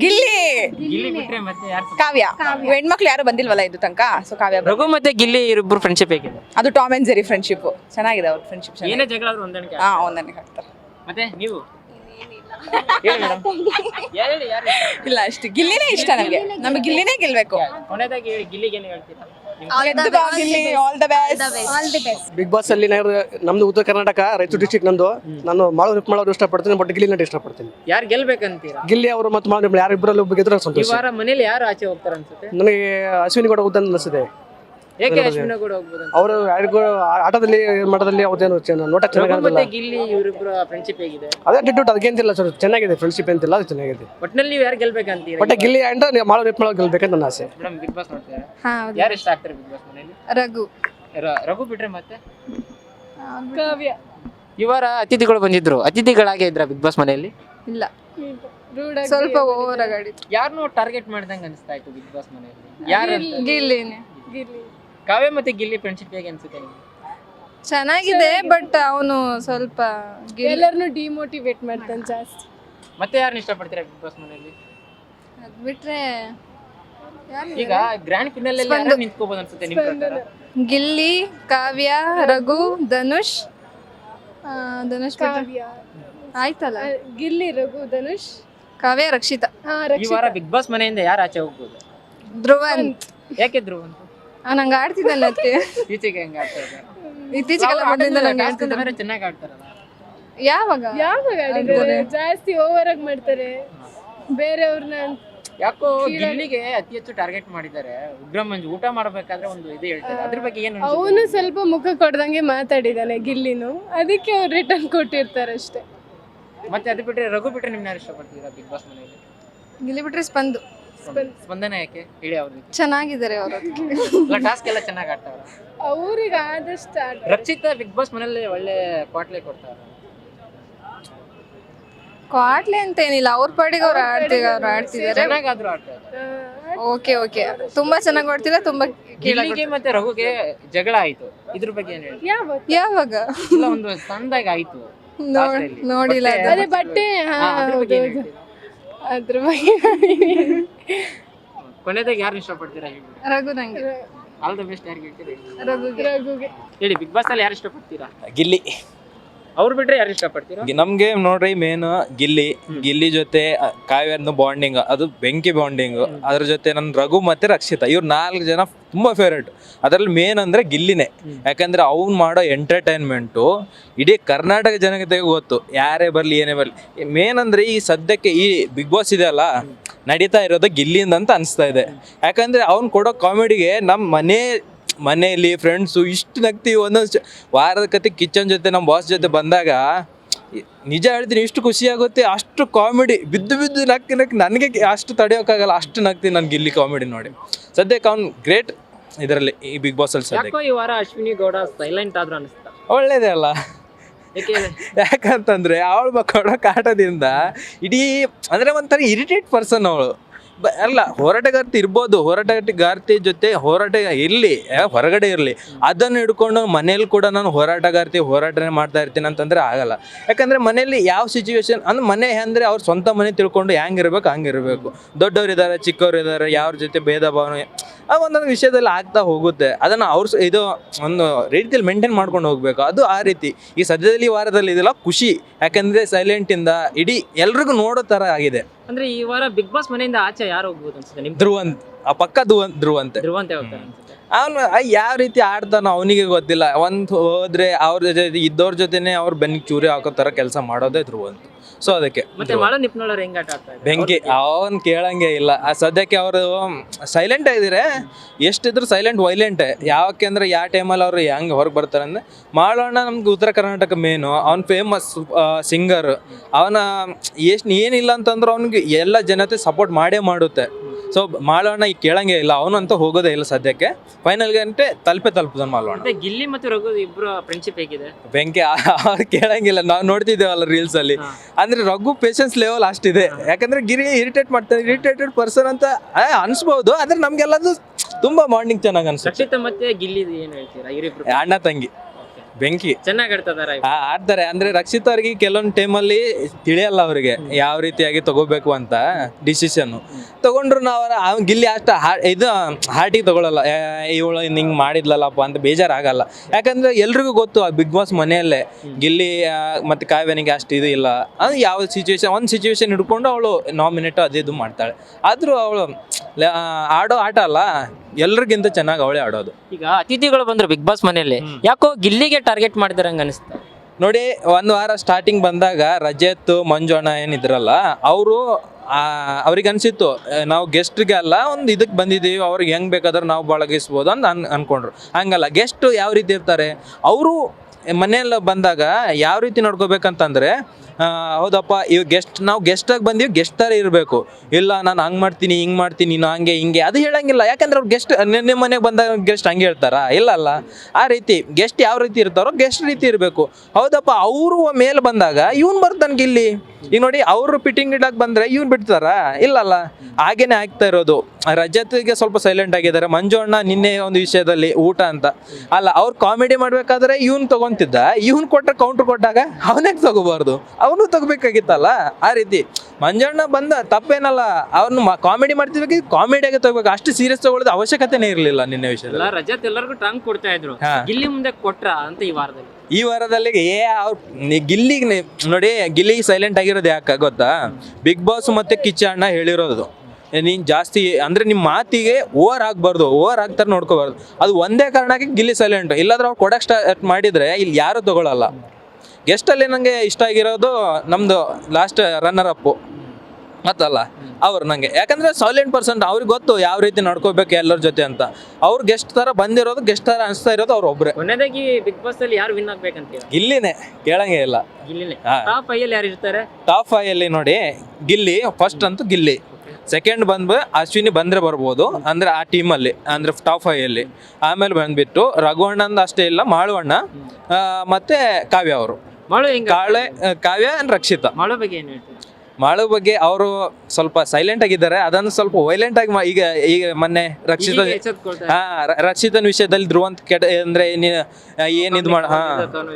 ಗಿಲ್ಲಿ! ಗಿಲ್ಲಿ ಬಿಟ್ರೆ ಮತ್ತೆ ಯಾರು ಕಾವ್ಯ. ಹೆಣ್ಮಕ್ಳು ಯಾರು ಬಂದಿಲ್ವಲ್ಲ ಇದು ತನಕ? ಸೊ ಕಾವ್ಯ ರಘು ಮತ್ತೆ ಗಿಲ್ಲಿ ಇಬ್ಬರು ಫ್ರೆಂಡ್ಶಿಪ್ ಹೇಗಿದೆ? ಅದು ಟಾಮ್ ಅಂಡ್ ಜೆರಿ ಫ್ರೆಂಡ್ಶಿಪ್ ಚೆನ್ನಾಗಿದೆ ಅವ್ರ ಫ್ರೆಂಡ್ಶಿಪ್ ಏನೇ ಜಗಳ ಆದ್ರೂ ಹೊಂದಾಣಿಕೆ ಹಾ ಒಂದನೇ ಹಾಕ್ತಾರೆ ಮತ್ತೆ ನೀವು? ಹೇಳಿ ಮೇಡಮ್. ಹೇಳಿ ಯಾರು ಇಲ್ಲ ಅಷ್ಟು ಗಿಲ್ಲಿನೇ ಇಷ್ಟ ನಮ್ಗೆ. ನಮಗೆ ಗಿಲ್ಲಿನೇ ಗೆಲ್ಬೇಕು. ಕೊನೆದಾಗಿ ಹೇಳಿ ಗಿಲ್ಲಿಗೆ ಏನು ಹೇಳ್ತೀರಾ? ನಿಮ್ ಗೆದ್ದು ಬಾ all the best all the best Bigg Boss ಅಲ್ಲಿ ನಮ್ದು ಉತ್ತರ ಕರ್ನಾಟಕ ರಾಯಚೂರು ಡಿಸ್ಟಿಕ್ ನಂದು ನಾನು ಮಾಳು ನಿಪ್ ಮಾಡೋರು ಇಷ್ಟಪಡ್ತೀನಿ ಬಟ್ ಗಿಲ್ಲಿ ನಟ ಇಷ್ಟಪಡ್ತೀನಿ. ಯಾರು ಗೆಲ್ಬೇಕಂತೀರಾ? ಗಿಲ್ಲಿ ಅವರು ಮತ್ತು ಮಾಳು ಯಾರು ಇಬ್ಬರಲ್ಲಿ ಒಬ್ಬ ಗೆದ್ರೆ ಈ ಸಂತೋಷ. ವಾರ ಮನೇಲಿ ಯಾರು ಆಚೆ ಹೋಗ್ತಾರೆ ಅನ್ಸುತ್ತೆ? ನನಗೆ ಅಶ್ವಿನಿ ಕೂಡ ಉದ್ದ ಅನಿಸಿದೆ ಏಕೆ ಅಶ್ವಿನ ಕೂಡ ಹೋಗ್ಬೋದು ಅವರು ಆಟದಲ್ಲಿ ಮಟ್ಟದಲ್ಲಿ ಚೆನ್ನ- ನೋಟ ಚೆನ್ನಾಗಿ ಮತ್ತೆ ಗಿಲ್ಲಿ ಇವರಿಬ್ಬರ ಫ್ರೆಂಡ್ಶಿಪ್ ಹೇಗಿದೆ? ಅದೇ ಟಿಟ್ಟು ಅದಕ್ಕೇಂತಿಲ್ಲ ಸರ್ ಚೆನ್ನಾಗಿದೆ ಫ್ರೆಂಡ್ಶಿಪ್ ಅಂತಿಲ್ಲ ಅದು ಚೆನ್ನಾಗಿದೆ. ಒಟ್ನಲ್ಲಿ ನೀವು ಯಾರು ಗೆಲ್ಬೇಕಂತೀರಾ ಬಟ್ ಗಿಲ್ಲಿ ಅಂಡ್ ಮಾಡೋ ನಿಪ್ ಮಾಡೋ ಗೆಲ್ಬೇಕಂತ ನನ್ನ ಆಸೆ. ಮೇಡಮ್ ಬಿಗ್ ಬಾಸ್ ನೋಡ್ತಾರೆ ಹಾ ಯಾರು ಇಷ್ಟ ಆಗ್ತಾರೆ ಬಿಗ್ ಬಾಸ್ ಮನೆಯಲ್ಲಿ? ರಘು. ರ- ರಘು ಬಿಟ್ರೆ ಮತ್ತೆ? ಕಾವ್ಯ. ಇವರ ವಾರ ಅತಿಥಿಗಳು ಬಂದಿದ್ರು. ಅತಿಥಿಗಳಾಗೆ ಇದ್ರ ಬಿಗ್ ಬಾಸ್ ಮನೆಯಲ್ಲಿ? ಇಲ್ಲ. ಸ್ವಲ್ಪ ಓವರ್ ಆಗಾಡಿದ್ರು ಯಾರನ್ನೂ ಟಾರ್ಗೆಟ್ ಮಾಡ್ದಂಗೆ ಅನಿಸ್ತಾ ಇತ್ತು ಬಿಗ್ ಬಾಸ್ ಮನೆಯಲ್ಲಿ? ಯಾರು ಗಿಲ್ಲಿನೇ. ಗಿಲ್ಲಿ. ಕಾವ್ಯ ಮತ್ತೆ ಗಿಲ್ಲಿ ಫ್ರೆಂಡ್ಶಿಪ್ ಹೇಗೆ ಅನ್ಸುತ್ತೆ ನಿಮ್ಗೆ? ಚೆನ್ನಾಗಿದೆ ಬಟ್ ಅವನು ಸ್ವಲ್ಪ ಎಲ್ಲರನ್ನು ಡಿಮೋಟಿವೇಟ್ ಮಾಡ್ತಾನೆ ಜಾಸ್ತಿ. ಮತ್ತೆ ಯಾರನ್ನ ಇಷ್ಟಪಡ್ತೀರಾ ಬಿಗ್ ಬಾಸ್ ಮನೆಯಲ್ಲಿ? ಅದ್ ಬಿಟ್ರೆ ಈಗ ಗ್ರ್ಯಾಂಡ್ ಫಿನಲ್ ಅಲ್ಲಿ ಯಾರು ನಿಂತ್ಕೋಬಹುದು ಅನ್ಸುತ್ತೆ ನಿಮ್ಮ ಪ್ರಕಾರ? ಗಿಲ್ಲಿ ಕಾವ್ಯ ರಘು ಧನುಷ್. ಆ, ಧನುಷ್ ಬಿಟ್ರೆ- ಆಯ್ತಲ್ಲ? ಗಿಲ್ಲಿ ರಘು ಧನುಷ್. ಕಾವ್ಯ ರಕ್ಷಿತಾ. ಈ ವಾರ ಬಿಗ್ ಬಾಸ್ ಮನೆಯಿಂದ ಯಾರು ಆಚೆ ಹೋಗ್ಬೋದು? ಧ್ರುವಂತ್ ಯಾಕೆ ಧ್ರುವಂತ್ ಅಂತ ನಂಗೆ ಆಡ್ತಿದ್ದಲ್ಲ ಅದಕ್ಕೆ ಈಚೆಗೆ ಹೆಂಗ್ ಇತ್ತೀಚೆಗೆಲ್ಲ ಮೊದಲಿಂದ ನಂಗೆ Task ಚೆನ್ನಾಗಿ ಆಡ್ತಾರಲ್ಲ. ಯಾವಾಗ? ಯಾವಾಗ ಆಡಿದ್ದಾರೆ ಜಾಸ್ತಿ ಓವರ್ ಆಗಿ ಮಾಡ್ತಾರೆ. ಬೇರೆಯವ್ರನ್ನ ಯಾಕೋ ಗಿಲ್ಲಿಗೆ ಅತಿ ಹೆಚ್ಚು ಟಾರ್ಗೆಟ್ ಮಾಡಿದ್ದಾರೆ. ಉಗ್ರ ಮಂಜು ಊಟ ಮಾಡ್ಬೇಕಾದ್ರೆ ಒಂದು ಇದು ಹೇಳ್ತಾರೆ. ಅದ್ರ ಬಗ್ಗೆ ಏನು ಅವನು ಸ್ವಲ್ಪ ಮುಖ ಕೊಡ್ದಂಗೆ ಮಾತಾಡಿದಾನೆ ಗಿಲ್ಲಿನು. ಅದಕ್ಕೆ ಅವ್ರು ರಿಟರ್ನ್ ಕೊಟ್ಟಿರ್ತಾರೆ ಅಷ್ಟೇ ಮತ್ತೆ ಅದು ಬಿಟ್ರೆ ರಘು ಬಿಟ್ರೆ ನಿಮ್ನ ಯಾರು ಇಷ್ಟಪಡ್ತೀರಾ ಬಿಗ್ ಬಾಸ್ ಮನೆಯಲ್ಲಿ? ಗಿಲ್ಲಿ ಬಿಟ್ರೆ ಸ್ಪಂದು. ಸ್ಪಂದನ ಯಾಕೆ? ಹೇಳಿ ಅವ್ರಿಗೆ. ಚೆನ್ನಾಗಿದ್ದಾರೆ ಅವರು. ಎಲ್ಲ ಟಾಸ್ಕ್ ಎಲ್ಲ ಚೆನ್ನಾಗಿ ಆಡ್ತಾವ್ರ. ಅವ್ರಿಗೆ ಆದಷ್ಟು ಆಟ ರಕ್ಷಿತಾ ಬಿಗ್ ಬಾಸ್ ಮನೇಲಿ ಒಳ್ಳೆ ಕ್ವಾಟ್ಲೆ ಕೊಡ್ತಾರ. ಕ್ವಾಟ್ಲೆ ಅಂತ ಏನಿಲ್ಲ ಅವ್ರ ಪಾಡಿಗೆ ಅವ್ರು ಆಡ್ತಿದ್ದಾರೆ ಅವ್ರು ಆಡ್ತಿದ್ದಾರೆ. ಚೆನ್ನಾಗಾದ್ರೂ ಆಡ್ತಾರೆ. Okay okay. ತುಂಬಾ ಚೆನ್ನಾಗಿ ಆಡ್ತಿಲ್ಲ ತುಂಬಾ ಗಿಲ್ಲಿಗೆ ಮತ್ತೆ ರಘುಗೆ ಜಗಳ ಆಯ್ತು. ಇದ್ರ ಬಗ್ಗೆ ಏನ್ ಹೇಳಿ ಯಾವ ಯಾವಾಗ? ಇಲ್ಲ ಒಂದು ಸಣ್ಣದಾಗಿ ಆಯ್ತು. ನೋಡ್- ನೋಡಿಲ್ಲ ಅದೇ. ಬಟ್ಟೆ ಹಾ ಅದ್ರ ಬಗ್ಗೆ ಏನ್ ಹೇಳ್ತೀರಾ? ಅದ್ರ ಬಗ್ಗೆ ಕೊನೆದಾಗ ಯಾರು ಇಷ್ಟಪಡ್ತೀರಾ ಹೇಳಿ? ರಘು ನಂಗೆ. ಆಲ್ ದ ಬೆಸ್ಟ್ ಯಾರಿಗೆ ಹೇಳ್ತೀರಾ ಹೇಳಿ. ರಘುಗೆ ರಘುಗೆ. ಹೇಳಿ ಬಿಗ್ ಬಾಸ್ ಅಲ್ಲಿ ಯಾರು ಇಷ್ಟಪಡ್ತೀರಾ? ಗಿಲ್ಲಿ. ಅವ್ರು ಬಿಟ್ರೆ ಯಾರು ಇಷ್ಟಪಡ್ತೀರಾ? ನಮ್ಗೆ ನೋಡ್ರಿ ಮೇನ್ ಗಿಲ್ಲಿ. ಗಿಲ್ಲಿ ಜೊತೆ ಕಾವ್ಯನ ಬಾಂಡಿಂಗ್ ಅದು ಬೆಂಕಿ ಬಾಂಡಿಂಗ್ ಅದ್ರ ಜೊತೆ ನನ್ನ ರಘು ಮತ್ತೆ ರಕ್ಷಿತಾ. ಇವ್ರು ನಾಲ್ಕು ಜನ ತುಂಬಾ ಫೇವ್ರೇಟ್ ಅದ್ರಲ್ಲಿ ಮೇನ್ ಅಂದ್ರೆ ಗಿಲ್ಲಿನೇ. ಯಾಕಂದ್ರೆ ಅವ್ನ್ ಮಾಡೋ ಎಂಟರ್ಟೈನ್ಮೆಂಟು ಇಡೀ ಕರ್ನಾಟಕ ಜನತೆಗೆ ಗೊತ್ತು. ಯಾರೇ ಬರಲಿ ಏನೇ ಬರಲಿ. ಮೇನ್ ಅಂದ್ರೆ ಈ ಸದ್ಯಕ್ಕೆ ಈ ಬಿಗ್ ಬಾಸ್ ಇದೆಯಲ್ಲ ನಡೀತಾ ಇರೋದು ಗಿಲ್ಲಿಂದ ಅಂತ ಅನಿಸ್ತಾ ಇದೆ. ಯಾಕಂದ್ರೆ ಅವ್ನು ಕೊಡೋ ಕಾಮಿಡಿಗೆ ನಮ್ಮ ಮನೆ ಮನೆಯಲ್ಲಿ ಫ್ರೆಂಡ್ಸು ಇಷ್ಟು ನಗ್ತೀವಿ ಒಂದೊಂದು ವಾರದ ಕತೆ ಕಿಚನ್ ಜೊತೆ ನಮ್ಮ ಬಾಸ್ ಜೊತೆ ಬಂದಾಗ ನಿಜ ಹೇಳ್ತೀನಿ ಇಷ್ಟು ಖುಷಿ ಆಗುತ್ತೆ ಅಷ್ಟು ಕಾಮಿಡಿ ಬಿದ್ದು ಬಿದ್ದು ನಕ್ಕಿ ನಕ್ಕಿ ನನಗೆ ಅಷ್ಟು ತಡೆಯೋಕ್ಕಾಗಲ್ಲ ಅಷ್ಟು ನಗ್ತೀನಿ ನನಗೆ ಇಲ್ಲಿ ಕಾಮಿಡಿ ನೋಡಿ. ಸದ್ಯಕ್ಕೆ ಅವ್ನು ಗ್ರೇಟ್ ಇದರಲ್ಲಿ ಈ ಬಿಗ್ ಬಾಸಲ್ಲಿ ಸದ್ಯಕ್ಕೆ. ಯಾಕೋ ಈ ವಾರ ಅಶ್ವಿನಿ ಗೌಡ ಸೈಲೆಂಟ್ ಆದ್ರೂ ಅನಿಸ್ತಾ? ಒಳ್ಳೇದೇ ಅಲ್ಲ. ಯಾಕೆ ಯಾಕಂತಂದ್ರೆ ಅವಳು ಕೊಡೋ ಕಾಟದಿಂದ ಇಡೀ ಅಂದ್ರೆ ಒಂಥರ ಇರಿಟೇಟ್ ಪರ್ಸನ್ ಅವಳು. ಅಲ್ಲ, ಹೋರಾಟಗಾರ್ತಿ ಇರ್ಬೋದು. ಹೋರಾಟಗಾರ್ತಿ ಜೊತೆ ಹೋರಾಟ ಇರಲಿ ಹೊರಗಡೆ ಇರಲಿ. ಅದನ್ನು ಹಿಡ್ಕೊಂಡು ಮನೇಲಿ ಕೂಡ ನಾನು ಹೋರಾಟಗಾರ್ತಿ, ಹೋರಾಟನೇ ಮಾಡ್ತಾ ಇರ್ತೀನಿ ಅಂತಂದರೆ ಆಗಲ್ಲ. ಯಾಕಂದರೆ ಮನೆಯಲ್ಲಿ ಯಾವ ಸಿಚುವೇಶನ್ ಅಂದ್ರೆ ಮನೆ ಅಂದರೆ ಅವ್ರ ಸ್ವಂತ ಮನೆ ತಿಳ್ಕೊಂಡು ಹೆಂಗಿರ್ಬೇಕು ಹಂಗಿರಬೇಕು ದೊಡ್ಡವರಿದ್ದಾರೆ ಇರಬೇಕು. ದೊಡ್ಡವ್ರು ಇದ್ದಾರೆ, ಚಿಕ್ಕವ್ರು ಇದ್ದಾರೆ, ಯಾರ ಜೊತೆ ಭೇದ ಭಾವನೆ, ಆ ಒಂದೊಂದು ವಿಷಯದಲ್ಲಿ ಆಗ್ತಾ ಹೋಗುತ್ತೆ. ಅದನ್ನು ಅವ್ರ ಇದು ಒಂದು ರೀತಿಯಲ್ಲಿ ಮೇಂಟೈನ್ ಮಾಡ್ಕೊಂಡು ಹೋಗಬೇಕು. ಅದು ಆ ರೀತಿ. ಈ ಸದ್ಯದಲ್ಲಿ ವಾರದಲ್ಲಿ ಇದೆಲ್ಲ ಖುಷಿ. ಯಾಕಂದರೆ ಸೈಲೆಂಟಿಂದ ಇಡೀ ಎಲ್ರಿಗೂ ನೋಡೋ ಥರ ಆಗಿದೆ. ಅಂದ್ರೆ ಈ ವಾರ ಬಿಗ್ ಬಾಸ್ ಮನೆಯಿಂದ ಆಚೆ ಯಾರು ಹೋಗ್ಬೋದು ಅನ್ಸುತ್ತೆ ನಿಮ್ ಧ್ರುವಂತ್ ಆ ಪಕ್ಕ ಧ್ರುವಂತ್ ಧ್ರುವಂತ ಧ್ರುವಂತೆ ಹೋಗ್ತಾರೆ ಅನ್ಸುತ್ತೆ. ಅವನು ಯಾವ ರೀತಿ ಆಡ್ತಾನೋ ಅವನಿಗೆ ಗೊತ್ತಿಲ್ಲ. ಒಂದ್ ಹೋದ್ರೆ ಅವ್ರ ಜೊತೆ ಇದ್ದವ್ರ ಜೊತೆನೆ ಅವ್ರು ಬೆನ್ನಿಗೆ ಚೂರಿ ಹಾಕೋ ತರ ಕೆಲಸ ಮಾಡೋದೇ ಧ್ರುವಂತ್ ಸೊ ಅದಕ್ಕೆ ಮತ್ತೆ ಮಾಳು ನಿಪ್ನೋಳವ್ರು ಹೆಂಗ್ ಆಟ ಆಡ್ತಾ ಇದ್ದಾರೆ? ಬೆಂಕಿ ಅವನ್ ಕೇಳಂಗೆ ಇಲ್ಲ. ಆ ಸದ್ಯಕ್ಕೆ ಅವರು ಸೈಲೆಂಟ್ ಆಗಿದ್ರೆ ಎಷ್ಟಿದ್ರು ಸೈಲೆಂಟ್ ವೈಲೆಂಟ್ ಯಾವಕ್ಕೆ ಅಂದ್ರೆ ಯಾವ ಟೈಮಲ್ಲಿ ಅವ್ರು ಹೆಂಗೆ ಹೊರಗೆ ಬರ್ತಾರೆ ಅಂದ್ರೆ ಮಾಡೋಣ ನಮ್ಗೆ ಉತ್ತರ ಕರ್ನಾಟಕ ಮೇನು ಅವ್ನು ಫೇಮಸ್ ಸಿಂಗರ್ ಅವನ ಎಷ್ಟು ಏನಿಲ್ಲ ಅಂತಂದ್ರೆ ಅವ್ನಿಗೆ ಎಲ್ಲ ಜನತೆ ಸಪೋರ್ಟ್ ಮಾಡೇ ಮಾಡುತ್ತೆ. ಸೊ ಮಾಡೋಣ ಈಗ ಕೇಳಂಗೆ ಇಲ್ಲ. ಅವನು ಅಂತ ಹೋಗೋದೇ ಇಲ್ಲ ಸದ್ಯಕ್ಕೆ. ಫೈನಲ್ ಗಂಟೆ ತಲುಪೆ ತಲುಪದ ಮಾಡೋಣ ಗಿಲ್ಲಿ ಮತ್ತು ರಘು ಇಬ್ರು ಫ್ರೆಂಡ್ಶಿಪ್ ಹೇಗಿದೆ? ಬೆಂಕಿ ಅವ್ರು ಕೇಳಂಗಿಲ್ಲ. ನಾವು ನೋಡ್ತಿದ್ದೇವಲ್ಲ ರೀಲ್ಸ್ ಅಲ್ಲಿ. ಅಂದ್ರೆ ರಘು ಪೇಷನ್ಸ್ ಲೆವೆಲ್ ಅಷ್ಟಿದೆ. ಯಾಕಂದ್ರೆ ಗಿರಿ ಇರಿಟೇಟ್ ಮಾಡ್ತಾನೆ ಇರಿಟೇಟೆಡ್ ಪರ್ಸನ್ ಅಂತ ಅನ್ಸ್ಬಹುದು ಅನ್ಸ್ಬೋದು ಆದ್ರೆ ನಮ್ಗೆಲ್ಲದು ತುಂಬಾ ಮಾರ್ನಿಂಗ್ ಚೆನ್ನಾಗಿ ಅನ್ಸುತ್ತೆ. ರಕ್ಷಿತ ಮತ್ತೆ ಗಿಲ್ಲಿ ಏನ್ ಹೇಳ್ತೀರಾ? ಇವರಿಬ್ರು ಅಣ್ಣ ತಂಗಿ. ಬೆಂಕಿ. ಚೆನ್ನಾಗಿ ಆಡ್ತದಾರ ಆ, ಆಡ್ತಾರೆ. ಅಂದ್ರೆ ರಕ್ಷಿತ್ ಅವ್ರಿಗೆ ಕೆಲವೊಂದು ಟೈಮಲ್ಲಿ ತಿಳಿಯಲ್ಲ ಅವರಿಗೆ ಯಾವ ರೀತಿಯಾಗಿ ತಗೋಬೇಕು ಅಂತ ಡಿಸಿಷನ್ ತಗೊಂಡ್ರು ನಾವು ಅವ್ನ್ ಗಿಲ್ಲಿ ಅಷ್ಟ ಹಾ- ಇದು ಹಾರ್ಟಿಗೆ ತಗೊಳಲ್ಲ. ಇವಳು ಹಿಂಗ್ ಮಾಡಿದ್ಲಲ್ಲಪ್ಪ ಅಂತ ಬೇಜಾರಾಗಲ್ಲ. ಯಾಕಂದ್ರೆ ಎಲ್ರಿಗೂ ಗೊತ್ತು ಆ ಬಿಗ್ ಬಾಸ್ ಮನೆಯಲ್ಲೇ ಗಿಲ್ಲಿ ಆ, ಮತ್ತೆ ಕಾವ್ಯನಿಗೆ ಅಷ್ಟು ಇದು ಇಲ್ಲ. ಅಂದ್ರೆ ಯಾವ ಸಿಚುವೇಶನ್ ಒಂದು ಸಿಚುವೇಶನ್ ಹಿಡ್ಕೊಂಡು ಅವಳು ನಾಮಿನೇಟ್ ಅದು ಇದು ಮಾಡ್ತಾಳೆ. ಆದ್ರೂ ಅವಳು ಆಡೋ ಆಟ ಅಲ್ಲ. ಎಲ್ರಿಗಿಂತ ಚೆನ್ನಾಗಿ ಅವಳೇ ಆಡೋದು. ಈಗ ಅತಿಥಿಗಳು ಬಂದ್ರು ಬಿಗ್ ಬಾಸ್ ಮನೆಯಲ್ಲಿ ಯಾಕೋ ಗಿಲ್ಲಿಗೆ ಟಾರ್ಗೆಟ್ ಮಾಡಿದಾರೆ ಹಂಗ ಅನಿಸ್ತಾ? ನೋಡಿ ಒಂದು ವಾರ ಸ್ಟಾರ್ಟಿಂಗ್ ಬಂದಾಗ ರಜತ್ ಮಂಜೋಣ ಏನಿದ್ರಲ್ಲ ಅವರು ಅವ್ರಿಗೆ ಅನ್ಸಿತ್ತು ನಾವು ಗೆಸ್ಟ್ಗೆ ಅಲ್ಲ ಒಂದು ಇದಕ್ಕೆ ಬಂದಿದ್ದೀವಿ ಅವ್ರಿಗೆ ಹೆಂಗ್ ಬೇಕಾದ್ರೆ ನಾವು ಬಳಗಿಸ್ಬೋದು ಅಂತ ಅನ್ ಅನ್ಕೊಂಡ್ರು. ಹಂಗಲ್ಲ ಗೆಸ್ಟ್ ಯಾವ ರೀತಿ ಇರ್ತಾರೆ? ಅವರು ಮನೆಯಲ್ಲ ಬಂದಾಗ ಯಾವ ರೀತಿ ನೋಡ್ಕೋಬೇಕಂತಂದ್ರೆ ಹೌದಪ್ಪ, ಇವ್ ಗೆಸ್ಟ್ ನಾವು ಗೆಸ್ಟಾಗಿ ಬಂದೀವಿ ಗೆಸ್ಟ್ ಥರ ಇರಬೇಕು. ಇಲ್ಲ, ನಾನು ಹಂಗೆ ಮಾಡ್ತೀನಿ, ಹಿಂಗೆ ಮಾಡ್ತೀನಿ, ನಾನು ಹಂಗೆ, ಹಿಂಗೆ, ಅದು ಹೇಳಂಗಿಲ್ಲ. ಯಾಕಂದ್ರೆ ಅವ್ರು ಗೆಸ್ಟ್ ನಿಮ್ಮ ಮನೆಗೆ ಬಂದಾಗ ಗೆಸ್ಟ್ ಹಂಗೆ ಹೇಳ್ತಾರಾ? ಇಲ್ಲ, ಅಲ್ಲ. ಆ ರೀತಿ ಗೆಸ್ಟ್ ಯಾವ ರೀತಿ ಇರ್ತಾರೋ ಗೆಸ್ಟ್ ರೀತಿ ಇರಬೇಕು. ಹೌದಪ್ಪ, ಅವರು ಮೇಲೆ ಬಂದಾಗ ಇವ್ನು ಬರ್ತಾನೆ ಇಲ್ಲಿ. ಈಗ ನೋಡಿ, ಅವರು ಪಿಟಿಂಗ್ ಇಡಕ್ಕೆ ಬಂದ್ರೆ ಇವ್ನು ಬಿಡ್ತಾರಾ? ಇಲ್ಲಲ್ಲ ಹಾಗೇನೆ ಆಗ್ತಾ ಇರೋದು. ರಜತ್ಗೆ ಸ್ವಲ್ಪ ಸೈಲೆಂಟ್ ಆಗಿದ್ದಾರೆ. ಮಂಜು ಅಣ್ಣ ನಿನ್ನೆ ಒಂದು ವಿಷಯದಲ್ಲಿ ಊಟ ಅಂತ. ಅಲ್ಲ ಅವ್ರು ಕಾಮಿಡಿ ಮಾಡ್ಬೇಕಾದ್ರೆ ಇವ್ನು ತಗೊಂತಿದ್ದ. ಇವ್ನು ಕೊಟ್ರೆ ಕೌಂಟರ್ ಕೊಟ್ಟಾಗ ಅವನೇ ತಗೋಬಾರ್ದು. ಅವನು ತಗೋಬೇಕಾಗಿತ್ತಲ್ಲ? ಆ ರೀತಿ. ಮಂಜಣ್ಣ ಬಂದ ತಪ್ಪೇನಲ್ಲ ಅವ್ನು ಕಾಮಿಡಿ ಮಾಡ್ತಿರ್ಬೇಕು ಕಾಮಿಡಿಯಾಗೆ ತಗೋಬೇಕು. ಅಷ್ಟು ಸೀರಿಯಸ್ ತಗೊಳ್ಳೋದು ಅವಶ್ಯಕತೆನೇ ಇರಲಿಲ್ಲ ನಿನ್ನೆ ವಿಷಯದಲ್ಲಿ. ರಜತ್ ಎಲ್ಲರಿಗೂ ಟ್ರಂಕ್ ಕೊಡ್ತಾ ಇದ್ರು. ಇಲ್ಲಿ ಮುಂದೆ ಕೊಟ್ರ ಅಂತ ಈ ವಾರದಲ್ಲಿ? ಈ ವಾರದಲ್ಲಿ ಏ ಅವ್ರು ಗಿಲ್ಲಿಗೆ ನೋಡಿ ಗಿಲ್ಲಿಗೆ ಸೈಲೆಂಟ್ ಆಗಿರೋದು ಯಾಕೆ ಗೊತ್ತಾ? ಬಿಗ್ ಬಾಸ್ ಮತ್ತೆ ಕಿಚ್ಚ ಅಣ್ಣ ಹೇಳಿರೋದು. ನೀನ್ ಜಾಸ್ತಿ ಅಂದ್ರೆ ನಿಮ್ಮ ಮಾತಿಗೆ ಓವರ್ ಆಗ್ಬಾರ್ದು ಓವರ್ ಆಗ್ತಾರೆ ನೋಡ್ಕೋಬಾರ್ದು. ಅದು ಒಂದೇ ಕಾರಣಕ್ಕೆ ಗಿಲ್ಲಿ ಸೈಲೆಂಟ್ ಇಲ್ಲಾಂದ್ರೆ ಅವ್ರು ಕೊಡಕ್ ಸ್ಟಾರ್ಟ್ ಮಾಡಿದ್ರೆ ಇಲ್ಲಿ ಯಾರು ತಗೊಳಲ್ಲ. ಗೆಸ್ಟಲ್ಲಿ ನನಗೆ ಇಷ್ಟ ಆಗಿರೋದು ನಮ್ದು ಲಾಸ್ಟ್ ರನ್ನರ್ ಅಪ್ಪು ಮತ್ತಲ್ಲ ಅವ್ರು ನಂಗೆ. ಯಾಕಂದ್ರೆ ಸೈಲೆಂಟ್ ಪರ್ಸನ್ ಅವ್ರಿಗೆ ಗೊತ್ತು ಯಾವ ರೀತಿ ನಡ್ಕೋಬೇಕು ಎಲ್ಲರ ಜೊತೆ ಅಂತ. ಅವ್ರು ಗೆಸ್ಟ್ ತರ ಬಂದಿರೋದು ಗೆಸ್ಟ್ ತರ ಅನಿಸ್ತಾ ಇರೋದು ಅವ್ರು ಒಬ್ರೆ. ಕೊನೆದಾಗಿ ಬಿಗ್ ಬಾಸ್ ಅಲ್ಲಿ ಯಾರು ವಿನ್ ಆಗ್ಬೇಕಂತ ಗಿಲ್ಲಿನೇ ಕೇಳಂಗೆ ಇಲ್ಲ. ಗಿಲ್ಲಿನೇ. ಟಾಪ್ ಫೈವ್ ಅಲ್ಲಿ ಯಾರು ಇರ್ತಾರೆ? ಟಾಪ್ ಫೈವ್ ಅಲ್ಲಿ ನೋಡಿ ಗಿಲ್ಲಿ ಫಸ್ಟ್ ಅಂತೂ ಗಿಲ್ಲಿ. ಸೆಕೆಂಡ್ ಬಂದ್ ಅಶ್ವಿನಿ ಬಂದ್ರೆ ಬರ್ಬೋದು ಅಂದ್ರೆ ಆ ಟೀಮಲ್ಲಿ ಅಂದ್ರೆ ಟಾಪ್ ಫೈವ್ ಅಲ್ಲಿ. ಆಮೇಲೆ ಬಂದ್ಬಿಟ್ಟು ರಘುವಣ್ಣಂದು ಅಷ್ಟೇ ಇಲ್ಲ ಮಾಳುವಣ್ಣ ಮತ್ತೆ ಕಾವ್ಯ ಅವರು. ಕಾಳೆ ಕಾವ್ಯ ಅಂಡ್ ರಕ್ಷಿತಾ. ಮಾಳು ಬಗ್ಗೆ ಏನು ಹೇಳ್ತೀರಾ? ಮಾಳು ಬಗ್ಗೆ ಅವರು ಸ್ವಲ್ಪ ಸೈಲೆಂಟ್ ಆಗಿದ್ದಾರೆ. ಅದನ್ನು ಸ್ವಲ್ಪ ವೈಲೆಂಟ್ ಆಗಿ ಈಗ ಈಗ ಮೊನ್ನೆ ರಕ್ಷಿತ ಹಾ ರಕ್ಷಿತನ ವಿಷಯದಲ್ಲಿ ಧ್ರುವಂತ್ ಕೆಟ್ಟ ಅಂದ್ರೆ ಏನ್ ಇದು ಮಾಡ ಹಾ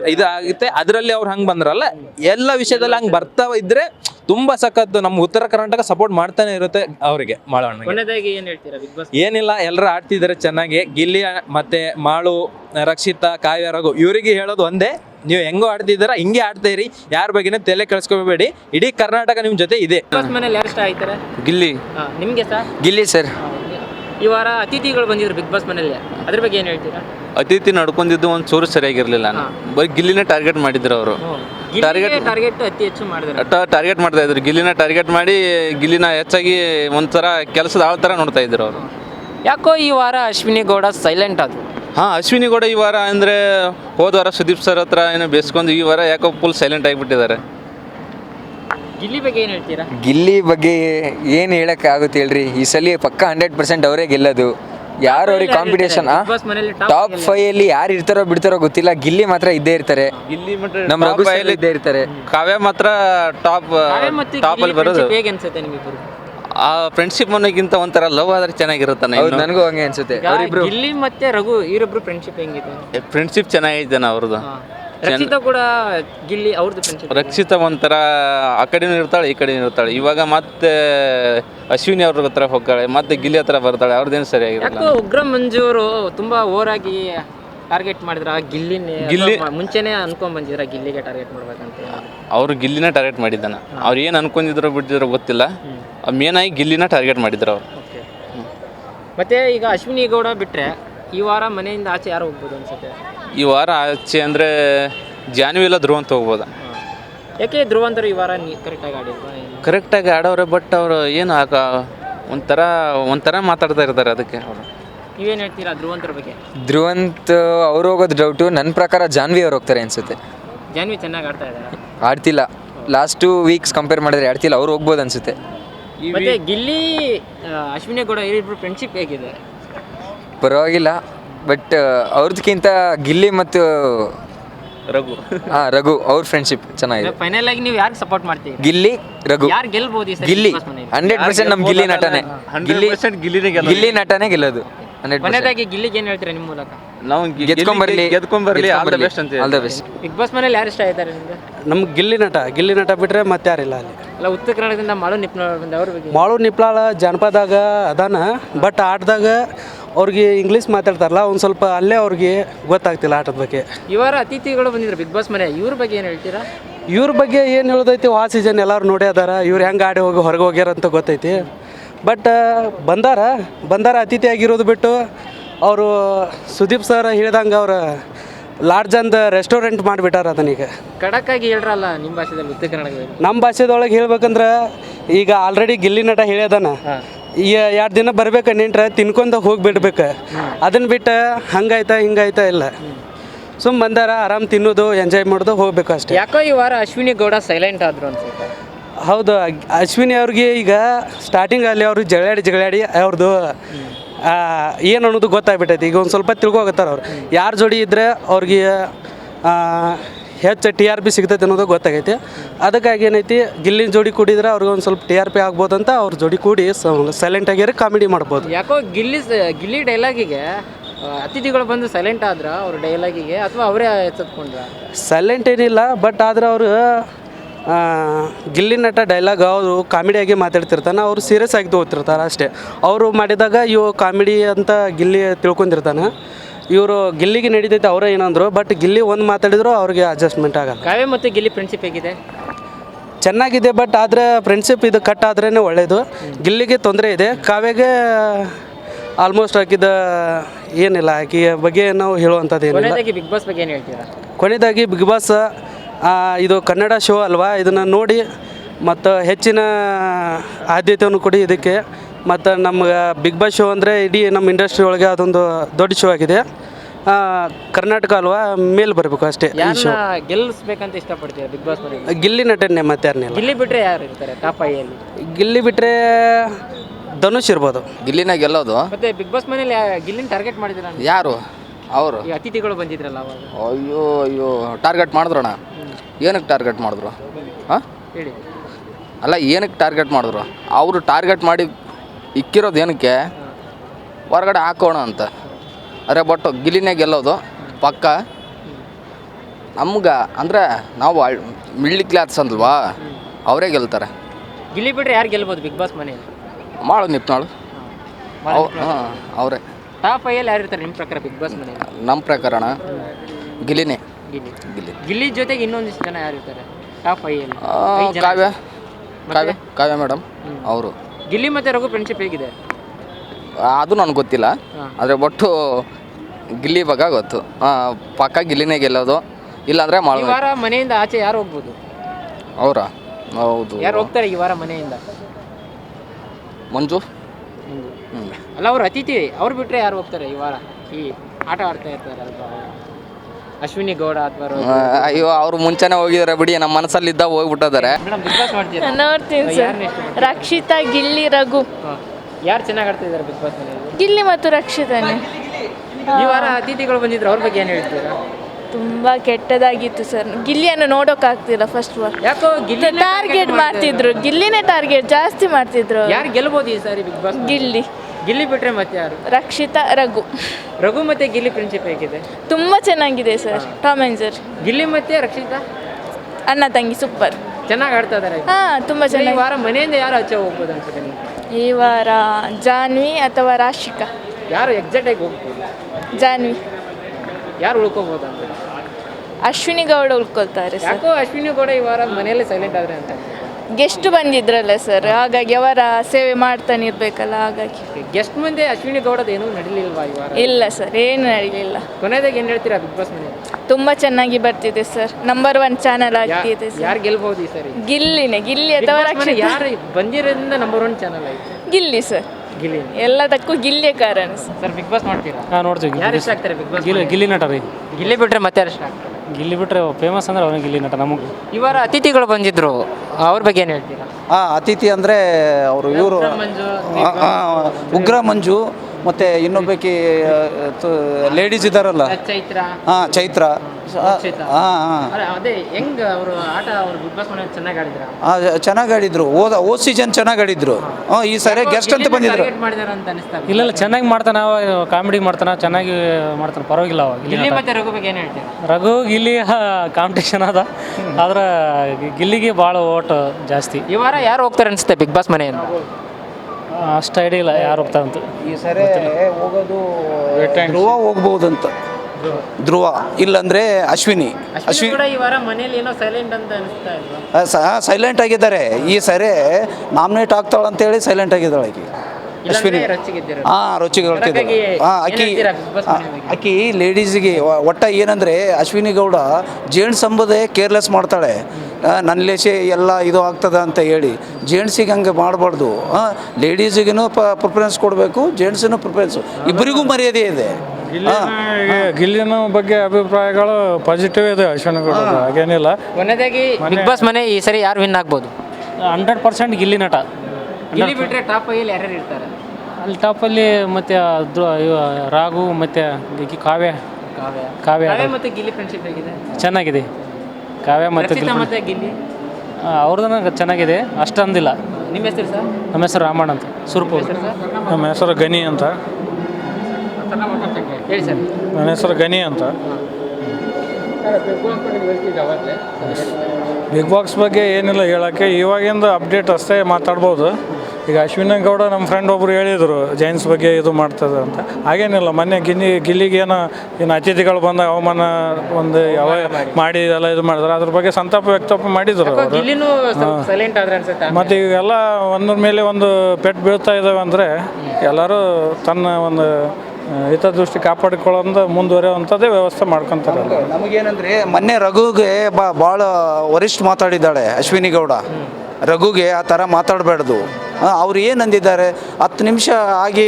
ಇದು ಆಗುತ್ತೆ ಅದರಲ್ಲಿ ಅವ್ರು ಹಂಗ್ ಬಂದ್ರಲ್ಲ ಎಲ್ಲ ವಿಷಯದಲ್ಲಿ ಹಂಗ್ ಬರ್ತಾ ಇದ್ರೆ ತುಂಬಾ ಸಖತ್ತು ನಮ್ಮ ಉತ್ತರ ಕರ್ನಾಟಕ ಸಪೋರ್ಟ್ ಮಾಡ್ತಾನೆ ಇರುತ್ತೆ ಅವರಿಗೆ ಮಾಳವಣ್ಣ ಏನಿಲ್ಲ ಎಲ್ಲರೂ ಆಡ್ತಿದ್ದಾರೆ ಚೆನ್ನಾಗಿ. ಗಿಲ್ಲಿ ಮತ್ತೆ ಮಾಳು ರಕ್ಷಿತಾ ಕಾವ್ಯ ರಘು ಇವರಿಗೆ ಹೇಳೋದು ಒಂದೇ. ನೀವು ಹೆಂಗೋ ಆಡ್ತಿದ್ದೀರಾ ಹಿಂಗೆ ಆಡ್ತಾ ಇರಿ. ಯಾರ ಬಗ್ಗೆನೇ ತಲೆ ಕಳ್ಸ್ಕೊಬೇಡಿ ಇಡೀ ಕರ್ನಾಟಕ ನಿಮ್ ಜೊತೆ ಇದೆ. ಮನೇಲಿ ಯಾರು ಇಷ್ಟ ಆಯ್ತಾರೆ? ಗಿಲ್ಲಿ. ನಿಮ್ಗೆ ಸರ್? ಗಿಲ್ಲಿ ಸರ್. ಈ ವಾರ ಅತಿಥಿಗಳು ಬಂದಿದ್ರು ಬಿಗ್ ಬಾಸ್ ಮನೆಯಲ್ಲಿ. ಅದ್ರ ಬಗ್ಗೆ ಏನು ಹೇಳ್ತೀರಾ? ಅತಿಥಿ ನಡ್ಕೊಂಡಿದ್ದು ಒಂದು ಚೂರು ಸರಿಯಾಗಿರ್ಲಿಲ್ಲ. ಬರೀ ಗಿಲ್ಲಿನ ಟಾರ್ಗೆಟ್ ಮಾಡಿದ್ರು ಅವರು. ಟಾರ್ಗೆಟ್ ಟಾರ್ಗೆಟ್ ಅತಿ ಹೆಚ್ಚು ಮಾಡಿದ್ರು. ಟಾರ್ಗೆಟ್ ಮಾಡ್ತಾ ಇದ್ರು. ಗಿಲ್ಲಿನ ಟಾರ್ಗೆಟ್ ಮಾಡಿ ಗಿಲ್ಲಿನ ಹೆಚ್ಚಾಗಿ ಒಂಥರ ಕೆಲಸದ ಆಳ ಥರ ನೋಡ್ತಾ ಇದ್ರು ಅವರು. ಯಾಕೋ ಈ ವಾರ ಅಶ್ವಿನಿ ಗೌಡ ಸೈಲೆಂಟ್ ಆದ್ರು. ಹಾಂ ಅಶ್ವಿನಿ ಕೂಡ ಈ ವಾರ ಅಂದರೆ ಹೋದ ವಾರ ಸುದೀಪ್ ಸರ್ ಹತ್ರ ಏನೋ ಬೇಸ್ಕೊಂಡು ಈ ವಾರ ಯಾಕೋ ಫುಲ್ ಸೈಲೆಂಟ್ ಆಗಿಬಿಟ್ಟಿದ್ದಾರೆ. ಗಿಲ್ಲಿ ಬಗ್ಗೆ ಏನು ಹೇಳ್ತೀರಾ? ಗಿಲ್ಲಿ ಬಗ್ಗೆ ಏನು ಹೇಳಕ್ಕೆ ಆಗುತ್ತೆ ಹೇಳ್ರಿ? ಈ ಸಲ ಪಕ್ಕ ಹಂಡ್ರೆಡ್ ಪರ್ಸೆಂಟ್ ಅವರೇ ಗೆಲ್ಲೋದು. ಯಾರು ಅವ್ರಿಗೆ ಕಾಂಪಿಟೇಷನ್ ಮನೇಲಿ ಟಾಪ್ ಫೈವ್ ಅಲ್ಲಿ ಯಾರು ಇರ್ತಾರೋ ಬಿಡ್ತಾರೋ ಗೊತ್ತಿಲ್ಲ. ಗಿಲ್ಲಿ ಮಾತ್ರ ಇದ್ದೇ ಇರ್ತಾರೆ. ಗಿಲ್ಲಿ ಮತ್ತೆ ನಮ್ಮ ರಘು sir ಇದ್ದೇ ಇರ್ತಾರೆ. ಕಾವ್ಯ ಮಾತ್ರ ಟಾಪ್ ಟಾಪ್ ಅಲ್ಲಿ ಬರೋದು. ಹೇಗೆ ಅನ್ಸುತ್ತೆ ನಿಮ್ಮಿಬ್ಬರು ಆ ಫ್ರೆಂಡ್ಶಿಪ್ ಅನ್ನೋಕ್ಕಿಂತ ಒಂಥರ ಲವ್ ಆದ್ರೆ ಚೆನ್ನಾಗಿರುತ್ತಾನೆ ಹೌದು ನನಗೂ ಹಂಗೆ ಅನ್ಸುತ್ತೆ. ಅವರಿಬ್ರು ಗಿಲ್ಲಿ ಮತ್ತೆ ರಘು ಇವರಿಬ್ರು ಫ್ರೆಂಡ್ಶಿಪ್ ಹೆಂಗಿದೆ? ಫ್ರೆಂಡ್ಶಿಪ್ ಚೆನ್ನಾಗಿದ್ದಾನೆ ಅವ್ರದ್ದು ರಕ್ಷಿತಾ ಕೂಡ ಗಿಲ್ಲಿ ಅವ್ರದ್ದು ಫ್ರೆಂಡ್ಶಿಪ್ ರಕ್ಷಿತ ಒಂಥರ ಆ ಕಡೆನೂ ಇರ್ತಾಳೆ ಈ ಕಡೆನೂ ಇರ್ತಾಳೆ. ಇವಾಗ ಮತ್ತೆ ಅಶ್ವಿನಿ ಅವ್ರ ಹತ್ರ ಹೋಗ್ತಾಳೆ ಮತ್ತೆ ಗಿಲ್ಲಿ ಹತ್ರ ಬರ್ತಾಳೆ ಅವ್ರದ್ದೇನು ಸರಿಯಾಗಿರಲ್ಲ. ಯಾಕೋ ಉಗ್ರ ಮಂಜು ಅವರು ತುಂಬಾ ಓರಾಗಿ ಆಗಿ ಟಾರ್ಗೆಟ್ ಮಾಡಿದ್ರ ಆ ಗಿಲ್ಲಿನೇ ಗಿಲ್ಲಿ- ಮುಂಚೆನೆ ಅನ್ಕೊಂಡ್ ಬಂದಿದ್ರ ಗಿಲ್ಲಿಗೆ ಟಾರ್ಗೆಟ್ ಮಾಡ್ಬೇಕಂತ ಅವ್ರು ಗಿಲ್ಲಿನ ಟಾರ್ಗೆಟ್ ಮಾಡಿದ್ದಾನ. ಅವ್ರು ಏನು ಅನ್ಕೊಂಡಿದ್ರು ಬಿಟ್ಟಿದ್ರು ಗೊತ್ತಿಲ್ಲ. ಮೇನ್ ಆಗಿ ಗಿಲ್ಲಿನ ಟಾರ್ಗೆಟ್ ಮಾಡಿದ್ರು ಅವ್ರು. ಓಕೆ ಮತ್ತೆ ಈಗ ಅಶ್ವಿನಿ ಗೌಡ ಬಿಟ್ಟರೆ ಈ ವಾರ ಮನೆಯಿಂದ ಆಚೆ ಯಾರು ಹೋಗ್ಬೋದು ಅನ್ಸುತ್ತೆ? ಈ ವಾರ ಆಚೆ ಅಂದರೆ ಜಾನ್ವಿ ಇಲ್ಲ ಧ್ರುವ ಅಂತ ಹೋಗ್ಬೋದ ಯಾಕೆ ಧ್ರುವಂತರು ಈ ವಾರ ಕರೆಕ್ಟಾಗಿ ಆಡಿಲ್ವಾ? ಕರೆಕ್ಟಾಗಿ ಆಡೋರೆ ಬಟ್ ಅವರು ಏನು ಆಗ ಒಂಥರ ಒಂಥರ ಮಾತಾಡ್ತಾ ಇರ್ತಾರೆ ಅದಕ್ಕೆ. ಅವರು ನೀವೇನು ಹೇಳ್ತೀರಾ ಧ್ರುವಂತರ ಬಗ್ಗೆ? ಧ್ರುವಂತ್ ಅವ್ರು ಹೋಗೋದು ಡೌಟು ನನ್ನ ಪ್ರಕಾರ ಜಾನ್ವಿ ಅವ್ರು ಹೋಗ್ತಾರೆ ಅನ್ಸುತ್ತೆ. ಜಾನ್ವಿ ಚೆನ್ನಾಗಿ ಆಡ್ತಾ ಇದ್ದಾರೆ? ಆಡ್ತಿಲ್ಲ. ಲಾಸ್ಟ್ ಟೂ ವೀಕ್ಸ್ ಕಂಪೇರ್ ಮಾಡಿದ್ರೆ ಆಡ್ತಿಲ್ಲ ಅವ್ರು ಹೋಗ್ಬೋದು ಅನ್ಸುತ್ತೆ. ಮತ್ತೆ ಗಿಲ್ಲಿ ಆ, ಅಶ್ವಿನಿ ಕೂಡ ಇವರಿಬ್ರು ಫ್ರೆಂಡ್ಶಿಪ್ ಹೇಗಿದೆ. ಪರವಾಗಿಲ್ಲ ಬಟ್ ಅವ್ರದಕ್ಕಿಂತ ಗಿಲ್ಲಿ ಮತ್ತು ರಘು. ಹಾ ರಘು ಅವ್ರ ಫ್ರೆಂಡ್ಶಿಪ್ ಚೆನ್ನಾಗಿದೆ. ಫೈನಲ್ ಆಗಿ ನೀವು ಯಾರು ಸಪೋರ್ಟ್ ಮಾಡ್ತೀವಿ ಗಿಲ್ಲಿ ರಘು. ಯಾರು ಗೆಲ್ಬಹುದು ಈ ಸರಿ ಗಿಲ್ಲಿ. Big Boss ಮನೆಯಲ್ಲಿ? ಹಂಡ್ರೆಡ್ ಪರ್ಸೆಂಟ್ ನಮ್ಮ ಗಿಲ್ಲಿ ನಟನೆ. ಗಿಲ್ಲಿ ಗಿಲ್ಲಿನೇ ಗಿಲ್ಲಿ ನಟನೆ ಗೆಲ್ಲೋದು. ಹಂಡ್ರೆಡ್ ಕೊನೆಯದಾಗಿ ಗಿಲ್ಲಿಗೆ ಏನು ಹೇಳ್ತೀರಾ ನಿಮ್ಮ ಮೂಲಕ? ನಾವು ಗೆದ್ಕೊಂಬರ್ಲಿ ಗೆದ್ಕೊಂಬರ್ಲಿ ಆಲ್ ದ ಬೆಸ್ಟ್ ಅಂತ all the best Bigg Boss ಮನೇಲಿ ಯಾರು ಇಷ್ಟ ಆಯ್ತಾರೆ ನಿಮ್ಗೆ? ನಮ್ಗೆ ಗಿಲ್ಲಿ ನಟ. ಗಿಲ್ಲಿ ನಟ ಬಿಟ್ರೆ ಮತ್ತೆ ಯಾರಿಲ್ಲ ಅಲ್ಲಿ. ಅಲ್ಲ ಉತ್ತರ ಕರ್ನಾಟಕದಿಂದ ಮಾಡು ನಿಪ್ನ ಬಂದ ಅವ್ರ ಬಗ್ಗೆ. ಮಾಳು ನಿಪ್ಲಾಳ ಜಾನಪದಾಗ ಅದಾನ ಬಟ್ ಆಟದಾಗ ಅವ್ರಿಗೆ ಇಂಗ್ಲೀಷ್ ಮಾತಾಡ್ತಾರಲ್ಲ ಒಂದು ಸ್ವಲ್ಪ ಅಲ್ಲೇ ಅವ್ರಿಗೆ ಗೊತ್ತಾಗ್ತಿಲ್ಲ ಆಟದ ಬಗ್ಗೆ. ಇವರ ವಾರ ಅತಿಥಿಗಳು ಬಂದಿದ್ರು ಬಿಗ್ ಬಾಸ್ ಮನೆ. ಇವ್ರ ಬಗ್ಗೆ ಏನು ಹೇಳ್ತೀರಾ? ಇವ್ರ ಬಗ್ಗೆ ಏನು ಹೇಳೋದೈತಿ ಆ ಸೀಸನ್ ಎಲ್ಲರೂ ನೋಡಿ ಅದಾರ. ಇವ್ರು ಹೆಂಗೆ ಆಡಿ ಹೋಗಿ ಹೊರಗೆ ಹೋಗ್ಯಾರ ಅಂತ ಗೊತ್ತೈತಿ. ಬಟ್ ಬಂದಾರ. ಬಂದಾರ ಅತಿಥಿ ಆಗಿರೋದು ಬಿಟ್ಟು ಅವರು ಸುದೀಪ್ ಸರ್ ಹೇಳ್ದಂಗೆ ಅವರು ಲಾಡ್ಜ್ ಅಂದ ರೆಸ್ಟೋರೆಂಟ್ ಮಾಡಿಬಿಟ್ಟಾರ ಅದನ್ನೀಗ. ಕಡಕ್ಕಾಗಿ ಹೇಳ್ರಲ್ಲ ನಿಮ್ಮ ಭಾಷೆದಲ್ಲಿ ಉತ್ತರ ಕನ್ನಡ ನಮ್ಮ ಭಾಷೆದೊಳಗೆ ಹೇಳ್ಬೇಕಂದ್ರೆ ಈಗ ಆಲ್ರೆಡಿ ಗಿಲ್ಲಿ ನಟ ಹೇಳ್ಯದಾನ. ಈ ಎರಡು ದಿನ ಬರ್ಬೇಕು ನಿಂಟ್ರೆ ತಿನ್ಕೊಂಡ ಹೋಗಿಬಿಡ್ಬೇಕು ಅದನ್ನ ಬಿಟ್ಟು ಹಂಗಾಯ್ತಾ ಹಿಂಗಾಯ್ತಾ ಇಲ್ಲ. ಸುಮ್ ಬಂದಾರ ಆರಾಮ್ ತಿನ್ನೋದು ಎಂಜಾಯ್ ಮಾಡೋದು ಹೋಗ್ಬೇಕು ಅಷ್ಟೇ. ಯಾಕೋ ಈ ವಾರ ಅಶ್ವಿನಿ ಗೌಡ ಸೈಲೆಂಟ್ ಆದ್ರು ಅನ್ಸುತ್ತೆ. ಹೌದು ಅಶ್ವಿನಿ ಅವ್ರಿಗೆ ಈಗ ಸ್ಟಾರ್ಟಿಂಗ್ ಅಲ್ಲಿ ಅವರು ಜಗಳಾಡಿ ಜಗಳಾಡಿ ಅವ್ರದ್ದು ಏನು ಅನ್ನೋದು ಗೊತ್ತಾಗ್ಬಿಟ್ಟೈತಿ. ಈಗ ಒಂದು ಸ್ವಲ್ಪ ತಿಳ್ಕೊಗತ್ತಾರ ಅವ್ರು. ಯಾರ ಜೋಡಿ ಇದ್ದರೆ ಅವ್ರಿಗೆ ಹೆಚ್ಚು ಟಿ ಆರ್ ಪಿ ಸಿಗ್ತೈತೆ ಅನ್ನೋದು ಗೊತ್ತಾಗೈತಿ. ಅದಕ್ಕಾಗಿ ಏನೈತಿ ಗಿಲ್ಲಿನ ಜೋಡಿ ಕೂಡಿದ್ರೆ ಅವ್ರಿಗೆ ಒಂದು ಸ್ವಲ್ಪ ಟಿ ಆರ್ ಪಿ ಆಗ್ಬೋದು ಅಂತ ಅವ್ರ ಜೋಡಿ ಕೂಡಿ ಸೈಲೆಂಟ್ ಆಗಿರೋ ಕಾಮಿಡಿ ಮಾಡ್ಬೋದು. ಯಾಕೋ ಗಿಲ್ಲಿ ಗಿಲ್ಲಿ ಡೈಲಾಗಿಗೆ ಅತಿಥಿಗಳು ಬಂದು ಸೈಲೆಂಟ್ ಆದ್ರ ಅವ್ರ ಡೈಲಾಗಿಗೆ ಅಥವಾ ಅವರೇ ಎಚ್ಚೆತ್ಕೊಂಡ್ರ ಸೈಲೆಂಟ್ ಏನಿಲ್ಲ ಬಟ್ ಆದ್ರೆ ಅವರು ಗಿಲ್ಲಿ ನಟ ಡೈಲಾಗ್ ಅವರು ಕಾಮಿಡಿಯಾಗಿ ಮಾತಾಡ್ತಿರ್ತಾನೆ ಅವರು ಸೀರಿಯಸ್ ಆಗಿ ತಗೋತಿರ್ತಾರೆ ಅಷ್ಟೇ. ಅವರು ಮಾಡಿದಾಗ ಇವು ಕಾಮಿಡಿ ಅಂತ ಗಿಲ್ಲಿ ತಿಳ್ಕೊಂಡಿರ್ತಾನೆ. ಇವರು ಗಿಲ್ಲಿಗೆ ನಡೀತೈತೆ ಅವರೇ ಏನಂದ್ರು ಬಟ್ ಗಿಲ್ಲಿ ಒಂದು ಮಾತಾಡಿದ್ರು ಅವ್ರಿಗೆ ಅಡ್ಜಸ್ಟ್ಮೆಂಟ್ ಆಗಲ್ಲ. ಕಾವ್ಯ ಮತ್ತು ಗಿಲ್ಲಿ ಫ್ರೆಂಡ್ಶಿಪ್ ಹೇಗಿದೆ? ಚೆನ್ನಾಗಿದೆ ಬಟ್ ಆದರೆ ಫ್ರೆಂಡ್ಶಿಪ್ ಇದು ಕಟ್ ಆದ್ರೇ ಒಳ್ಳೆಯದು ಗಿಲ್ಲಿಗೆ ತೊಂದರೆ ಇದೆ. ಕಾವ್ಯಗೆ ಆಲ್ಮೋಸ್ಟ್ ಆಕಿದ ಏನಿಲ್ಲ ಆಕೆಯ ಬಗ್ಗೆ ನಾವು ಹೇಳುವಂಥದ್ದು ಏನಿಲ್ಲ. ಬಿಗ್ ಬಾಸ್ ಬಗ್ಗೆ ಏನು ಹೇಳ್ತೀರಾ? ಕೊನೆಯದಾಗಿ ಬಿಗ್ ಬಾಸ್ ಇದು ಕನ್ನಡ ಶೋ ಅಲ್ವಾ? ಇದನ್ನು ನೋಡಿ ಮತ್ತು ಹೆಚ್ಚಿನ ಆದ್ಯತೆಯನ್ನು ಕೊಡಿ ಇದಕ್ಕೆ. ಮತ್ತು ನಮ್ಗೆ ಬಿಗ್ ಬಾಸ್ ಶೋ ಅಂದರೆ ಇಡೀ ನಮ್ಮ ಇಂಡಸ್ಟ್ರಿ ಒಳಗೆ ಅದೊಂದು ದೊಡ್ಡ ಶೋ ಆಗಿದೆ. ಆ, ಕರ್ನಾಟಕ ಅಲ್ವಾ? ಮೇಲೆ ಬರಬೇಕು ಅಷ್ಟೇ ಶೋ ಗೆಲ್ಲಿಸ್ಬೇಕಂತ ಇಷ್ಟಪಡ್ತೀರಾ ಬಿಗ್ ಬಾಸ್ ಮನೆಯಲ್ಲಿ ಗಿಲ್ಲಿ ನಟನೆ ಮತ್ತೆ ಯಾರನ್ನೆಲ್ಲ ಗಿಲ್ಲಿ ಬಿಟ್ರೆ ಯಾರು ಇರ್ತಾರೆ ಟಾಪ್ ಐಯಲ್ಲಿ ಗಿಲ್ಲಿ ಬಿಟ್ಟರೆ ಧನುಷ್ ಇರ್ಬೋದು. ಗಿಲ್ಲಿನ ಗೆಲ್ಲೋದು. ಮತ್ತೆ ಬಿಗ್ ಬಾಸ್ ಮನೇಲಿ ಗಿಲ್ಲಿನ ಟಾರ್ಗೆಟ್ ಮಾಡಿದ್ದೀರಾ ಯಾರು? ಅವರು? ಈ ಅತಿಥಿಗಳು ಬಂದಿದ್ರಲ್ಲ ಅವಾಗ. ಅಯ್ಯೋ ಅಯ್ಯೋ. ಟಾರ್ಗೆಟ್ ಮಾಡಿದ್ರಣ ಏನಕ್ಕೆ ಟಾರ್ಗೆಟ್ ಮಾಡಿದ್ರು? ಹಾಂ? ಹೇಳಿ. ಅಲ್ಲ ಏನಕ್ಕೆ ಟಾರ್ಗೆಟ್ ಮಾಡಿದ್ರು? ಅವರು ಟಾರ್ಗೆಟ್ ಮಾಡಿ ಇಕ್ಕಿರೋದು ಏನಕ್ಕೆ? ಹೊರಗಡೆ ಹಾಕೋಣ ಅಂತ. ಅರೆ ಬಟ್ ಗಿಲಿನೇ ಗೆಲ್ಲೋದು. ಪಕ್ಕ. ನಮ್ಗೆ ಅಂದರೆ ನಾವು ಮಿಡ್ಲ್ ಕ್ಲಾಸ್ ಅಂದಲ್ವಾ? ಅವರೇ ಗೆಲ್ತಾರೆ. ಗಿಲ್ಲಿ ಬಿಟ್ರೆ ಯಾರು ಗೆಲ್ಬೋದು ಬಿಗ್ ಬಾಸ್ ಮನೆಯಲ್ಲಿ? ಮಾಡು ನಿಪ್ನಾಳು. ಅವ್ ಹಾಂ ಅವರೇ. ಟಾಪ್ ಐಯಲ್ಲಿ ಯಾರು ಇರ್ತಾರೆ ನಿಮ್ಮ ಪ್ರಕಾರ ಬಿಗ್ ಬಾಸ್ ಮನೆ? ನಮ್ಮ ಪ್ರಕಾರಣ ಗಿಲಿನೆ. ಗಿಲ್ಲಿ ಗಿಲ್ಲಿ ಗಿಲ್ಲಿ ಜೊತೆಗೆ ಇನ್ನೊಂದಿಷ್ಟು ಜನ ಯಾರು ಇರ್ತಾರೆ? ಟಾಪ್ ಐಯಲ್ಲಿ ಆ, ಕಾವ್ಯ. ಕಾವ್ಯ. ಕಾವ್ಯ ಮೇಡಮ್ ಅವರು. ಗಿಲ್ಲಿ ಮತ್ತೆ ರಘು ಫ್ರೆಂಡ್ಶಿಪ್ ಹೇಗಿದೆ? ಅದು ನನಗೆ ಗೊತ್ತಿಲ್ಲ. ಆದರೆ ಒಟ್ಟು ಗಿಲ್ಲಿ ಬಗ್ಗೆ ಗೊತ್ತು. ಆ, ಪಕ್ಕ ಗಿಲ್ಲಿನೇ ಗೆಲ್ಲೋದು. ಇಲ್ಲಾಂದರೆ ಈ ಮಾಡು ವಾರ ಮನೆಯಿಂದ ಆಚೆ ಯಾರು ಹೋಗ್ಬೋದು? ಅವರಾ? ಹೌದು. ಯಾರು ಹೋಗ್ತಾರೆ ಈ ವಾರ ಮನೆಯಿಂದ? ಮಂಜು? ಅಲ್ಲ ಅವ್ರು ಅತಿಥಿ ಅವ್ರು ಬಿಟ್ಟರೆ ಯಾರು ಹೋಗ್ತಾರೆ ಈ ವಾರ? ಈ ಆಟ ಆಡ್ತಾ ಇರ್ತಾರೆ ಅಲ್ವಾ? ಅಶ್ವಿನಿ ಗೌಡ ಅಥವಾ ಅಯ್ಯೋ ಅವ್ರು ಮುಂಚೆನೆ ಹೋಗಿದಾರೆ ಬಿಡಿ ನಮ್ಮ ಮನಸ್ಸಲ್ಲಿದ್ದ ಹೋಗ್ಬಿಟ್ಟಿದ್ದಾರೆ ಮೇಡಮ್ ಬಿಗ್ ಬಾಸ್ ಮಾಡ್ತೀರಾ ನೋಡ್ತೀನಿ ಯಾರನ್ನ ಸರ್. ಇಷ್ಟ ರಕ್ಷಿತಾ ಗಿಲ್ಲಿ ರಘು. ಯಾರು ಚೆನ್ನಾಗಿ ಆಡ್ತಾ ಇದ್ದಾರೆ ಬಿಗ್ ಬಾಸ್ ಮನೆಯಲ್ಲಿ ಗಿಲ್ಲಿ ಮತ್ತು ರಕ್ಷಿತಾನೆ. ಈ ವಾರ ಅತಿಥಿಗಳು ಬಂದಿದ್ರು ಅವ್ರ ಬಗ್ಗೆ ಏನು ಹೇಳ್ತೀರಾ? ತುಂಬಾ ಕೆಟ್ಟದಾಗಿತ್ತು ಸರ್. ಗಿಲ್ಲಿಯನ್ನು ನೋಡೋಕ್ಕಾಗ್ತಿಲ್ಲ ಫಸ್ಟ್ ಯಾಕೋ ಗಿಲ್ಲಿ ಟಾರ್ಗೆಟ್ ಮಾಡ್ತಿದ್ರು. ಗಿಲ್ಲಿನೇ ಟಾರ್ಗೆಟ್ ಜಾಸ್ತಿ ಮಾಡ್ತಿದ್ರು. ಯಾರು ಗೆಲ್ಬೋದು ಈ ಸಾರಿ ಬಿಗ್ ಬಾಸ್ ಗಿಲ್ಲಿ. ಗಿಲ್ಲಿ ಬಿಟ್ರೆ ಮತ್ತೆ ಯಾರು? ರಕ್ಷಿತಾ ರಘು. ರಘು ಮತ್ತೆ ಗಿಲ್ಲಿ ಫ್ರೆಂಡ್ಶಿಪ್ ಹೇಗಿದೆ? ತುಂಬಾ ಚೆನ್ನಾಗಿದೆ sir Tom and Jerry Gilli ಮತ್ತೆ ರಕ್ಷಿತಾ? ಅಣ್ಣ ತಂಗಿ ಸೂಪರ್ ಚೆನ್ನಾಗಿ ಆಡ್ತಾ ಇದಾರೆ. ಹಾ ತುಂಬಾ ಈ ಚೆನ್ನಾಗಿ. ವಾರ ಮನೆಯಿಂದ ಯಾರು ಆಚೆ ಹೋಗ್ಬೋದು ಅನ್ಸುತ್ತೆ ನಿಮ್ಗೆ? ಈ ವಾರ ಜಾನ್ವಿ ಅಥವಾ ರಾಶಿಕಾ? ಯಾರು ಎಕ್ಸಾಕ್ಟ್ ಆಗಿ ಹೋಗ್ಬೋದು? ಜಾನ್ವಿ. ಯಾರು ಉಳ್ಕೋಬಹುದು ಅಂತ ಅಶ್ವಿನಿ ಗೌಡ ಉಳ್ಕೊಳ್ತಾರೆ ಸರ್. ಯಾಕೋ ಅಶ್ವಿನಿ ಗೌಡ ಈ ವಾರ ಮನೆಯಲ್ಲೇ ಸೈಲೆಂಟ್ ಆದ್ರೆ ಅಂತ. ಗೆಸ್ಟ್ ಬಂದಿದ್ರಲ್ಲ ಸರ್ ಹಾಗಾಗಿ ಅವರ ಸೇವೆ ಮಾಡ್ತಾನೆ ಇರ್ಬೇಕಲ್ಲ ಹಾಗಾಗಿ. ಗೆಸ್ಟ್ ಮುಂದೆ ಅಶ್ವಿನಿ ಗೌಡ ಏನು ನಡೀಲಿಲ್ವಾ ಈ ವಾರ? ಇಲ್ಲ ಸರ್ ಏನು ನಡೀಲಿಲ್ಲ. ಕೊನೆದಾಗ ಏನು ಹೇಳ್ತೀರಾ ಬಿಗ್ ಬಾಸ್ ಮನೆ? ತುಂಬಾ ಚೆನ್ನಾಗಿ ಬರ್ತಿದೆ ಸರ್ ನಂಬರ್ ಒನ್ ಚಾನಲ್ ಆಗ್ತಿದೆ ಸರ್. ಯಾರು ಗೆಲ್ಬಹುದು ಈ ಸರಿ? ಗಿಲ್ಲಿನೇ ಗಿಲ್ಲಿ ಅಥವಾ ಮನೆ ಯಾರು ಬಂದಿರೋದ್ರಿಂದ ನಂಬರ್ ಒನ್ ಚಾನಲ್ ಆಯ್ತು? ಗಿಲ್ಲಿ ಸರ್. ಗಿಲ್ಲಿ. ಎಲ್ಲದಕ್ಕೂ ಗಿಲ್ಲಿಯೇ ಕಾರಣ ಸರ್. ಸರ್ ಬಿಗ್ ಬಾಸ್ ಮಾಡ್ತೀರಾ? ಹಾಂ ನೋಡ್ತೀವಿ. ಯಾರು ಇಷ್ಟ ಆಗ್ತಾರೆ ಬಿಗ್ ಬಾಸ್ ಗಿಲ್ಲಿ ಗಿಲ್ಲಿ ನಟ ರೀ. ಗಿಲ್ಲಿ ಬಿಟ್ರೆ ಮತ್ತೆ ಯಾರು ಇಷ್ಟ ಆಗ್ತಾರೆ? ಗಿಲ್ಲಿ ಬಿಟ್ಟರೆ ಫೇಮಸ್ ಅಂದ್ರೆ ಅವನಿಗೆ ಇಲ್ಲಿ ನಟ ನಮಗೆ. ಇವರ ವಾರ ಅತಿಥಿಗಳು ಬಂದಿದ್ರು ಅವ್ರ ಬಗ್ಗೆ ಏನು ಹೇಳ್ತೀರಾ? ಹಾಂ ಅತಿಥಿ ಅಂದರೆ ಅವರು ಇವರು ಉಗ್ರ ಮಂಜು ಮತ್ತು ಇನ್ನೊಬ್ಬಕ್ಕೆ ಲೇಡೀಸ್ ಇದ್ದಾರಲ್ಲ? ಚೈತ್ರ. ಹಾಂ ಚೈತ್ರ. ಹಾಂ ಹಾಂ. ಹೆಂಗ್ ಅವರು ಆಟ ಅವರು ಬಿಗ್ ಬಾಸ್ ಮನೆ ಚೆನ್ನಾಗಿ ಆಡಿದ್ರ? ಚೆನ್ನಾಗಿ ಆಡಿದ್ರು. ಹೋದ ಹೋದ ಸೀಸನ್ ಚೆನ್ನಾಗಿ ಆಡಿದ್ರು. ಹಾಂ. ಈ ಸರಿ ಗೆಸ್ಟ್ ಅಂತ ಬಂದಿದ್ರು. ಮಾಡಿದಾರ ಅಂತ ಅನಿಸ್ತಾ ಇಲ್ಲ ಇಲ್ಲ ಚೆನ್ನಾಗಿ ಮಾಡ್ತಾನೆ ಕಾಮಿಡಿ ಮಾಡ್ತಾನೆ ಚೆನ್ನಾಗಿ ಮಾಡ್ತಾನೆ ಪರವಾಗಿಲ್ಲ ಅವಾಗ ರಘು ಬಗ್ಗೆ ಏನು ಹೇಳ್ತೀರಾ? ರಘು ಗಿಲ್ಲಿ ಕಾಂಪಿಟೇಷನ್ ಅದ. ಆದ್ರೆ ಗಿಲ್ಲಿಗೆ ಭಾಳ ಓಟ್ ಜಾಸ್ತಿ. ಈ ವಾರ ಯಾರು ಹೋಗ್ತಾರೆ ಅನ್ಸುತ್ತೆ ಬಿಗ್ ಬಾಸ್ ಮನೆಯಿಂದ? ಅಷ್ಟು ಐಡಿಯಾ ಇಲ್ಲ ಯಾರು ಅಂತ. ಈ ಸರಿ ಹೋಗೋದು ಧ್ರುವ ಹೋಗ್ಬೋದಂತ. ಧ್ರುವ ಇಲ್ಲಂದ್ರೆ ಅಶ್ವಿನಿ. ಅಶ್ವಿನಿ ಅಶ್ವಿನಿ ಕೂಡ ಈ ವಾರ ಮನೇಲಿ ಏನೋ ಸೈಲೆಂಟ್ ಅಂತ ಅನಿಸ್ತಾ ಇಲ್ವಾ? ಸೈಲೆಂಟ್ ಆಗಿದ್ದಾರೆ. ಈ ಸರಿ ನಾಮಿನೇಟ್ ಆಗ್ತಾಳೆ ಅಂತೇಳಿ ಸೈಲೆಂಟ್ ಆಗಿದ್ದಾಳೆ ಆಕಿ ಅಶ್ವಿನಿ. ಹಾಂ ರುಚಿಗೆ ಹಾಂ ಅಕ್ಕಿ ಅಕ್ಕಿ ಲೇಡೀಸ್ಗೆ ಒಟ್ಟ ಏನಂದ್ರೆ ಅಶ್ವಿನಿ ಗೌಡ ಜೇಂಟ್ಸ್ ಅಂಬುದೇ ಕೇರ್ಲೆಸ್ ಮಾಡ್ತಾಳೆ. ನನ್ಲೇಶೆ ಎಲ್ಲ ಇದು ಆಗ್ತದ ಅಂತ ಹೇಳಿ. ಜೇಂಟ್ಸಿಗೆ ಹಂಗೆ ಮಾಡಬಾರ್ದು. ಲೇಡೀಸಿಗೂ ಪ್ರಿಫರೆನ್ಸ್ ಕೊಡಬೇಕು ಜೇಂಟ್ಸಿಗೂ ಪ್ರಿಫರೆನ್ಸ್ ಇಬ್ಬರಿಗೂ ಮರ್ಯಾದೆ ಇದೆ. ಗಿಲ್ಲಿನ ಬಗ್ಗೆ ಅಭಿಪ್ರಾಯಗಳು ಪಾಸಿಟಿವ್ ಇದೆ ಅಶ್ವಿನಗೌಡ ಹಾಗೇನಿಲ್ಲ. ಕೊನೆದಾಗಿ ಬಿಗ್ ಬಾಸ್ ಮನೆ ಈ ಸರಿ ಯಾರು ವಿನ್ ಆಗ್ಬೋದು? ಹಂಡ್ರೆಡ್ ಪರ್ಸೆಂಟ್ ಗಿಲ್ಲಿ ನಟ. ಗಿಲ್ಲಿ ಬಿಟ್ರೆ ಟಾಪ್ ಐಯಲ್ಲಿ ಯಾರ್ಯಾರು ಇರ್ತಾರೆ? ಅಲ್ಲಿ ಟಾಪಲ್ಲಿ ಮತ್ತೆ ಧ್ರುವ- ಇವ ರಾಘು ಮತ್ತೆ ಕಾವ್ಯ. ಕಾವ್ಯ. ಕಾವ್ಯ ಕಾವ್ಯ ಮತ್ತೆ ಗಿಲ್ಲಿ ಫ್ರೆಂಡ್ಶಿಪ್ ಹೇಗಿದೆ? ಚೆನ್ನಾಗಿದೆ. ಕಾವ್ಯ ಮತ್ತೆ ರಕ್ಷಿತಾ ಮತ್ತೆ ಗಿಲ್ಲಿ? ಅವ್ರದ್ದು ಚೆನ್ನಾಗಿದೆ. ಅಷ್ಟೊಂದಿಲ್ಲ. ನಿಮ್ಮ ಹೆಸರು ಸರ್? ನಮ್ಮ ಹೆಸರು ರಾಮಣ್ಣ ಅಂತ. ಸುರ್ಪು. ಹೆಸರು ಸರ್? ನಮ್ಮ ಹೆಸರು ಗನಿ ಅಂತ. ಹೇಳಿ ಸರ್. ನನ್ನ ಹೆಸರು ಗನಿ ಅಂತ. ಬಿಗ್ ಬಾಕ್ಸ್ ಬಗ್ಗೆ ಏನಿಲ್ಲ ಹೇಳೋಕ್ಕೆ. ಇವಾಗಿಂದ ಅಪ್ಡೇಟ್ ಅಷ್ಟೇ ಮಾತಾಡ್ಬೋದು. ಈಗ ಅಶ್ವಿನಿ ಗೌಡ ನಮ್ಮ ಫ್ರೆಂಡ್ ಒಬ್ರು ಹೇಳಿದರು ಜೈನ್ಸ್ ಬಗ್ಗೆ ಇದು ಮಾಡ್ತದೆ ಅಂತ. ಹಾಗೇನಿಲ್ಲ ಮೊನ್ನೆ ಗಿನ್ನಿ ಗಿಲ್ಲಿಗೆ ಏನೋ ಏನು ಅತಿಥಿಗಳು ಬಂದ ಅವಮಾನ ಒಂದು ಯಾವ ಮಾಡಿ ಎಲ್ಲ ಇದು ಮಾಡಿದ್ರು. ಅದ್ರ ಬಗ್ಗೆ ಸಂತಾಪ ವ್ಯಕ್ತಪ ಮಾಡಿದರು ಮತ್ತೆ ಈಗ ಸೈಲೆಂಟ್ ಆದ್ರೆ ಅನ್ಸುತ್ತೆ ಮತ್ತು ಇವೆಲ್ಲ ಒಂದ್ರ ಮೇಲೆ ಒಂದು ಪೆಟ್ಟು ಬೀಳ್ತಾ ಇದ್ದಾವೆ ಅಂದರೆ ಎಲ್ಲರೂ ತನ್ನ ಒಂದು ಹಿತದೃಷ್ಟಿ ಕಾಪಾಡಿಕೊಳ್ಳೋದು ಮುಂದುವರಿಯುವಂಥದ್ದೇ ವ್ಯವಸ್ಥೆ ಮಾಡ್ಕೊತಾರೆ. ನಮಗೇನಂದ್ರೆ ಮೊನ್ನೆ ರಘುಗೆ ಬಾ ಭಾಳ ವರಿಷ್ಠ ಮಾತಾಡಿದ್ದಾಳೆ ಅಶ್ವಿನಿ ಗೌಡ ರಘುಗೆ ಆ ಥರ ಮಾತಾಡಬಾರ್ದು. ಅವ್ರು ಏನು ಅಂದಿದ್ದಾರೆ? ಹತ್ತು ನಿಮಿಷ ಆಗಿ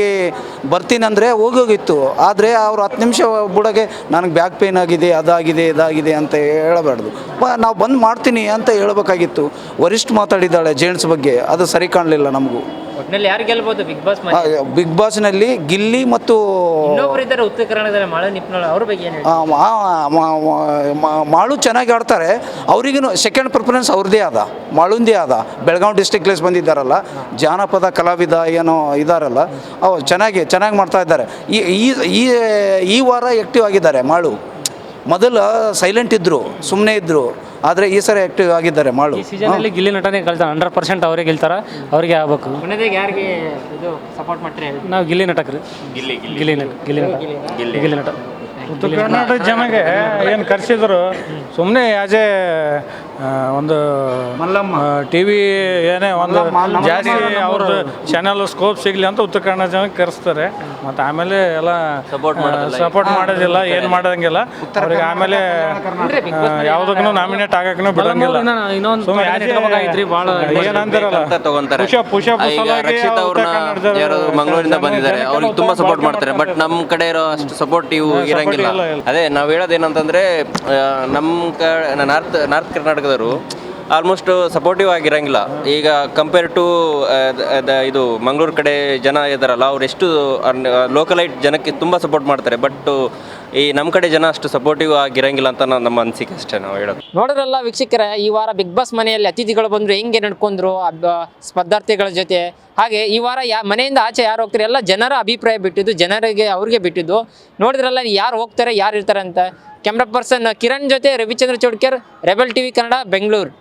ಬರ್ತೀನಂದರೆ ಹೋಗೋಗಿತ್ತು. ಆದರೆ ಅವ್ರು ಹತ್ತು ನಿಮಿಷ ಬುಡಗೆ ನನಗೆ ಬ್ಯಾಕ್ ಪೇನ್ ಆಗಿದೆ, ಅದಾಗಿದೆ, ಇದಾಗಿದೆ ಅಂತ ಹೇಳಬಾರ್ದು. ನಾವು ಬಂದು ಮಾಡ್ತೀನಿ ಅಂತ ಹೇಳಬೇಕಾಗಿತ್ತು. ವರಿಷ್ಠ ಮಾತಾಡಿದ್ದಾಳೆ ಜೇಂಟ್ಸ್ ಬಗ್ಗೆ. ಅದು ಸರಿ ಕಾಣಲಿಲ್ಲ ನಮಗೂ. ಒಟ್ನಲ್ಲಿ ಯಾರು ಗೆಲ್ಬಹುದು ಬಿಗ್ ಬಾಸ್ ಮನೆ. ಬಿಗ್ ಬಾಸ್ನಲ್ಲಿ ಗಿಲ್ಲಿ ಮತ್ತು ಇನ್ನೊಬ್ರು ಇದ್ದಾರೆ ಉತ್ತರ ಮಾಳ ನಿಪ್ನೋಳ ಅವ್ರ ಬಗ್ಗೆ ಏನು ಆ, ಮಾ- ಮಾ- ಮಾ- ಮಾ- ಮಾಳು ಚೆನ್ನಾಗಿ ಆಡ್ತಾರೆ. ಅವ್ರಿಗೂ ಸೆಕೆಂಡ್ ಪ್ರಿಫರೆನ್ಸ್ ಅವ್ರದ್ದೇ ಆದ. ಮಾಳುಂದೇ ಆದ. ಬೆಳಗಾವಿ ಡಿಸ್ಟಿಕ್ಲೇಸ್ ಬಂದಿದ್ದಾರಲ್ಲ ಜಾನಪದ ಕಲಾವಿದ ಏನೋ ಇದಾರಲ್ಲ ಅವ್ರು ಚೆನ್ನಾಗಿ ಚೆನ್ನಾಗಿ ಮಾಡ್ತಾ ಇದ್ದಾರೆ. ಈ ಈ- ಈ ಈ ವಾರ ಆಕ್ಟಿವ್ ಆಗಿದ್ದಾರೆ ಮಾಳು. ಮೊದಲು ಸೈಲೆಂಟ್ ಇದ್ದರು ಸುಮ್ಮನೆ ಇದ್ದರು ಆದರೆ ಈ ಸರಿ ಆ್ಯಕ್ಟಿವ್ ಆಗಿದ್ದಾರೆ ಮಾಡು. ಈ ಸೀಸನಲ್ಲಿ ಗಿಲ್ಲಿ ನಟನೆ ಕಲ್ತಾರೆ ಹಂಡ್ರೆಡ್ ಪರ್ಸೆಂಟ್ ಅವರೇ ಗೆಲ್ತಾರ ಅವ್ರಿಗೆ ಆಗ್ಬೇಕು. ಯಾರಿಗೆ ಇದು ಸಪೋರ್ಟ್ ಮಾಡ್ತಾರೆ? ಹೇಳಿ ನಾವು ಗಿಲ್ಲಿ ನಟಕ್ರಿ. ಗಿಲ್ಲಿ ಗಿಲ್ಲಿ. ನಟ ಗಿಲ್ಲಿ ನಟ. ಗಿಲ್ಲಿ ನಟ. ಉತ್ತರ ಕರ್ನಾಟಕ ಜನಗೆ ಏನು ಕರೆಸಿದ್ರು ಸುಮ್ಮನೆ ಆಸ್ ಒಂದು ಟಿ ವಿ ಏನೇ ಒಂದು ಜಾಸ್ತಿ ಅವ್ರ ಚಾನೆಲ್ ಸ್ಕೋಪ್ ಸಿಗಲಿ ಅಂತ ಉತ್ತರ ಕನ್ನಡ ಜನಕ್ಕೆ ಕರೆಸ್ತಾರೆ. ಮತ್ತು ಆಮೇಲೆ ಎಲ್ಲ ಸಪೋರ್ಟ್ ಸಪೋರ್ಟ್ ಮಾಡೋದಿಲ್ಲ ಏನು ಮಾಡೋದಂಗಿಲ್ಲ ಅವ್ರಿಗೆ ಆಮೇಲೆ ಯಾವುದಕ್ಕೂ ನಾಮಿನೇಟ್ ಆಗಕ್ಕೂ ಬಿಡಂಗಿಲ್ಲ. ಏನಂತಾರಲ್ಲ. ತಗೊಂತಾರೆ. ಪುಷಪ್ ಪುಷಪ್ ಈಗ ರಕ್ಷಿತ್ ಅವ್ರನ್ನ ಯಾರು ಮಂಗಳೂರಿಂದ ಬಂದಿದ್ದಾರೆ ಅವ್ರಿಗೆ ತುಂಬಾ ಸಪೋರ್ಟ್ ಮಾಡ್ತಾರೆ. ಬಟ್ ನಮ್ಮ ಕಡೆ ಇರೋ ಅಷ್ಟು ಸಪೋರ್ಟಿವ್ ಇರಂಗಿಲ್ಲ. ಅದೇ ನಾವು ಹೇಳೋದೇನಂತಂದ್ರೆ ಆ, ನಮ್ಮ ಕ ನಾರ್ತ್ ನಾರ್ತ್ ಕರ್ನಾಟಕದವರು ಆಲ್ಮೋಸ್ಟ್ ಸಪೋರ್ಟಿವ್ ಆಗಿರಂಗಿಲ್ಲ. ಈಗ ಕಂಪೇರ್ ಟು ಇದು ಮಂಗಳೂರು ಕಡೆ ಜನ ಇದ್ದಾರಲ್ಲ ಅವ್ರು ಎಷ್ಟು ಲೋಕಲೈಟ್ ಜನಕ್ಕೆ ತುಂಬ ಸಪೋರ್ಟ್ ಮಾಡ್ತಾರೆ. ಬಟ್ ಈ ನಮ್ಮ ಕಡೆ ಜನ ಅಷ್ಟು ಸಪೋರ್ಟಿವ್ ಆಗಿರಂಗಿಲ್ಲ ಅಂತ ನಮ್ಮ ಅನಿಸಿಕೆ ಅಷ್ಟೇ ನಾವು ಹೇಳೋದು. ನೋಡಿದ್ರಲ್ಲ ವೀಕ್ಷಕರ, ಈ ವಾರ ಬಿಗ್ ಬಾಸ್ ಮನೆಯಲ್ಲಿ ಅತಿಥಿಗಳು ಬಂದರು, ಹೆಂಗೆ ನಡ್ಕೊಂಡ್ರು ಸ್ಪರ್ಧಾರ್ಥಿಗಳ ಜೊತೆ? ಹಾಗೆ ಈ ವಾರ ಯಾ, ಮನೆಯಿಂದ ಆಚೆ ಯಾರು ಹೋಗ್ತಾರೆ? ಎಲ್ಲ ಜನರ ಅಭಿಪ್ರಾಯ ಬಿಟ್ಟಿದ್ದು, ಜನರಿಗೆ ಅವ್ರಿಗೆ ಬಿಟ್ಟಿದ್ದು. ನೋಡಿದ್ರಲ್ಲ, ಯಾರು ಹೋಗ್ತಾರೆ, ಯಾರು ಇರ್ತಾರೆ ಅಂತ? ಕ್ಯಾಮ್ರಾ ಪರ್ಸನ್ ಕಿರಣ್ ಜೊತೆ ರವಿಚಂದ್ರ ಚೌಡ್ಕರ್ ರೆಬಲ್ ಟಿವಿ ಕನ್ನಡ ಬೆಂಗಳೂರು.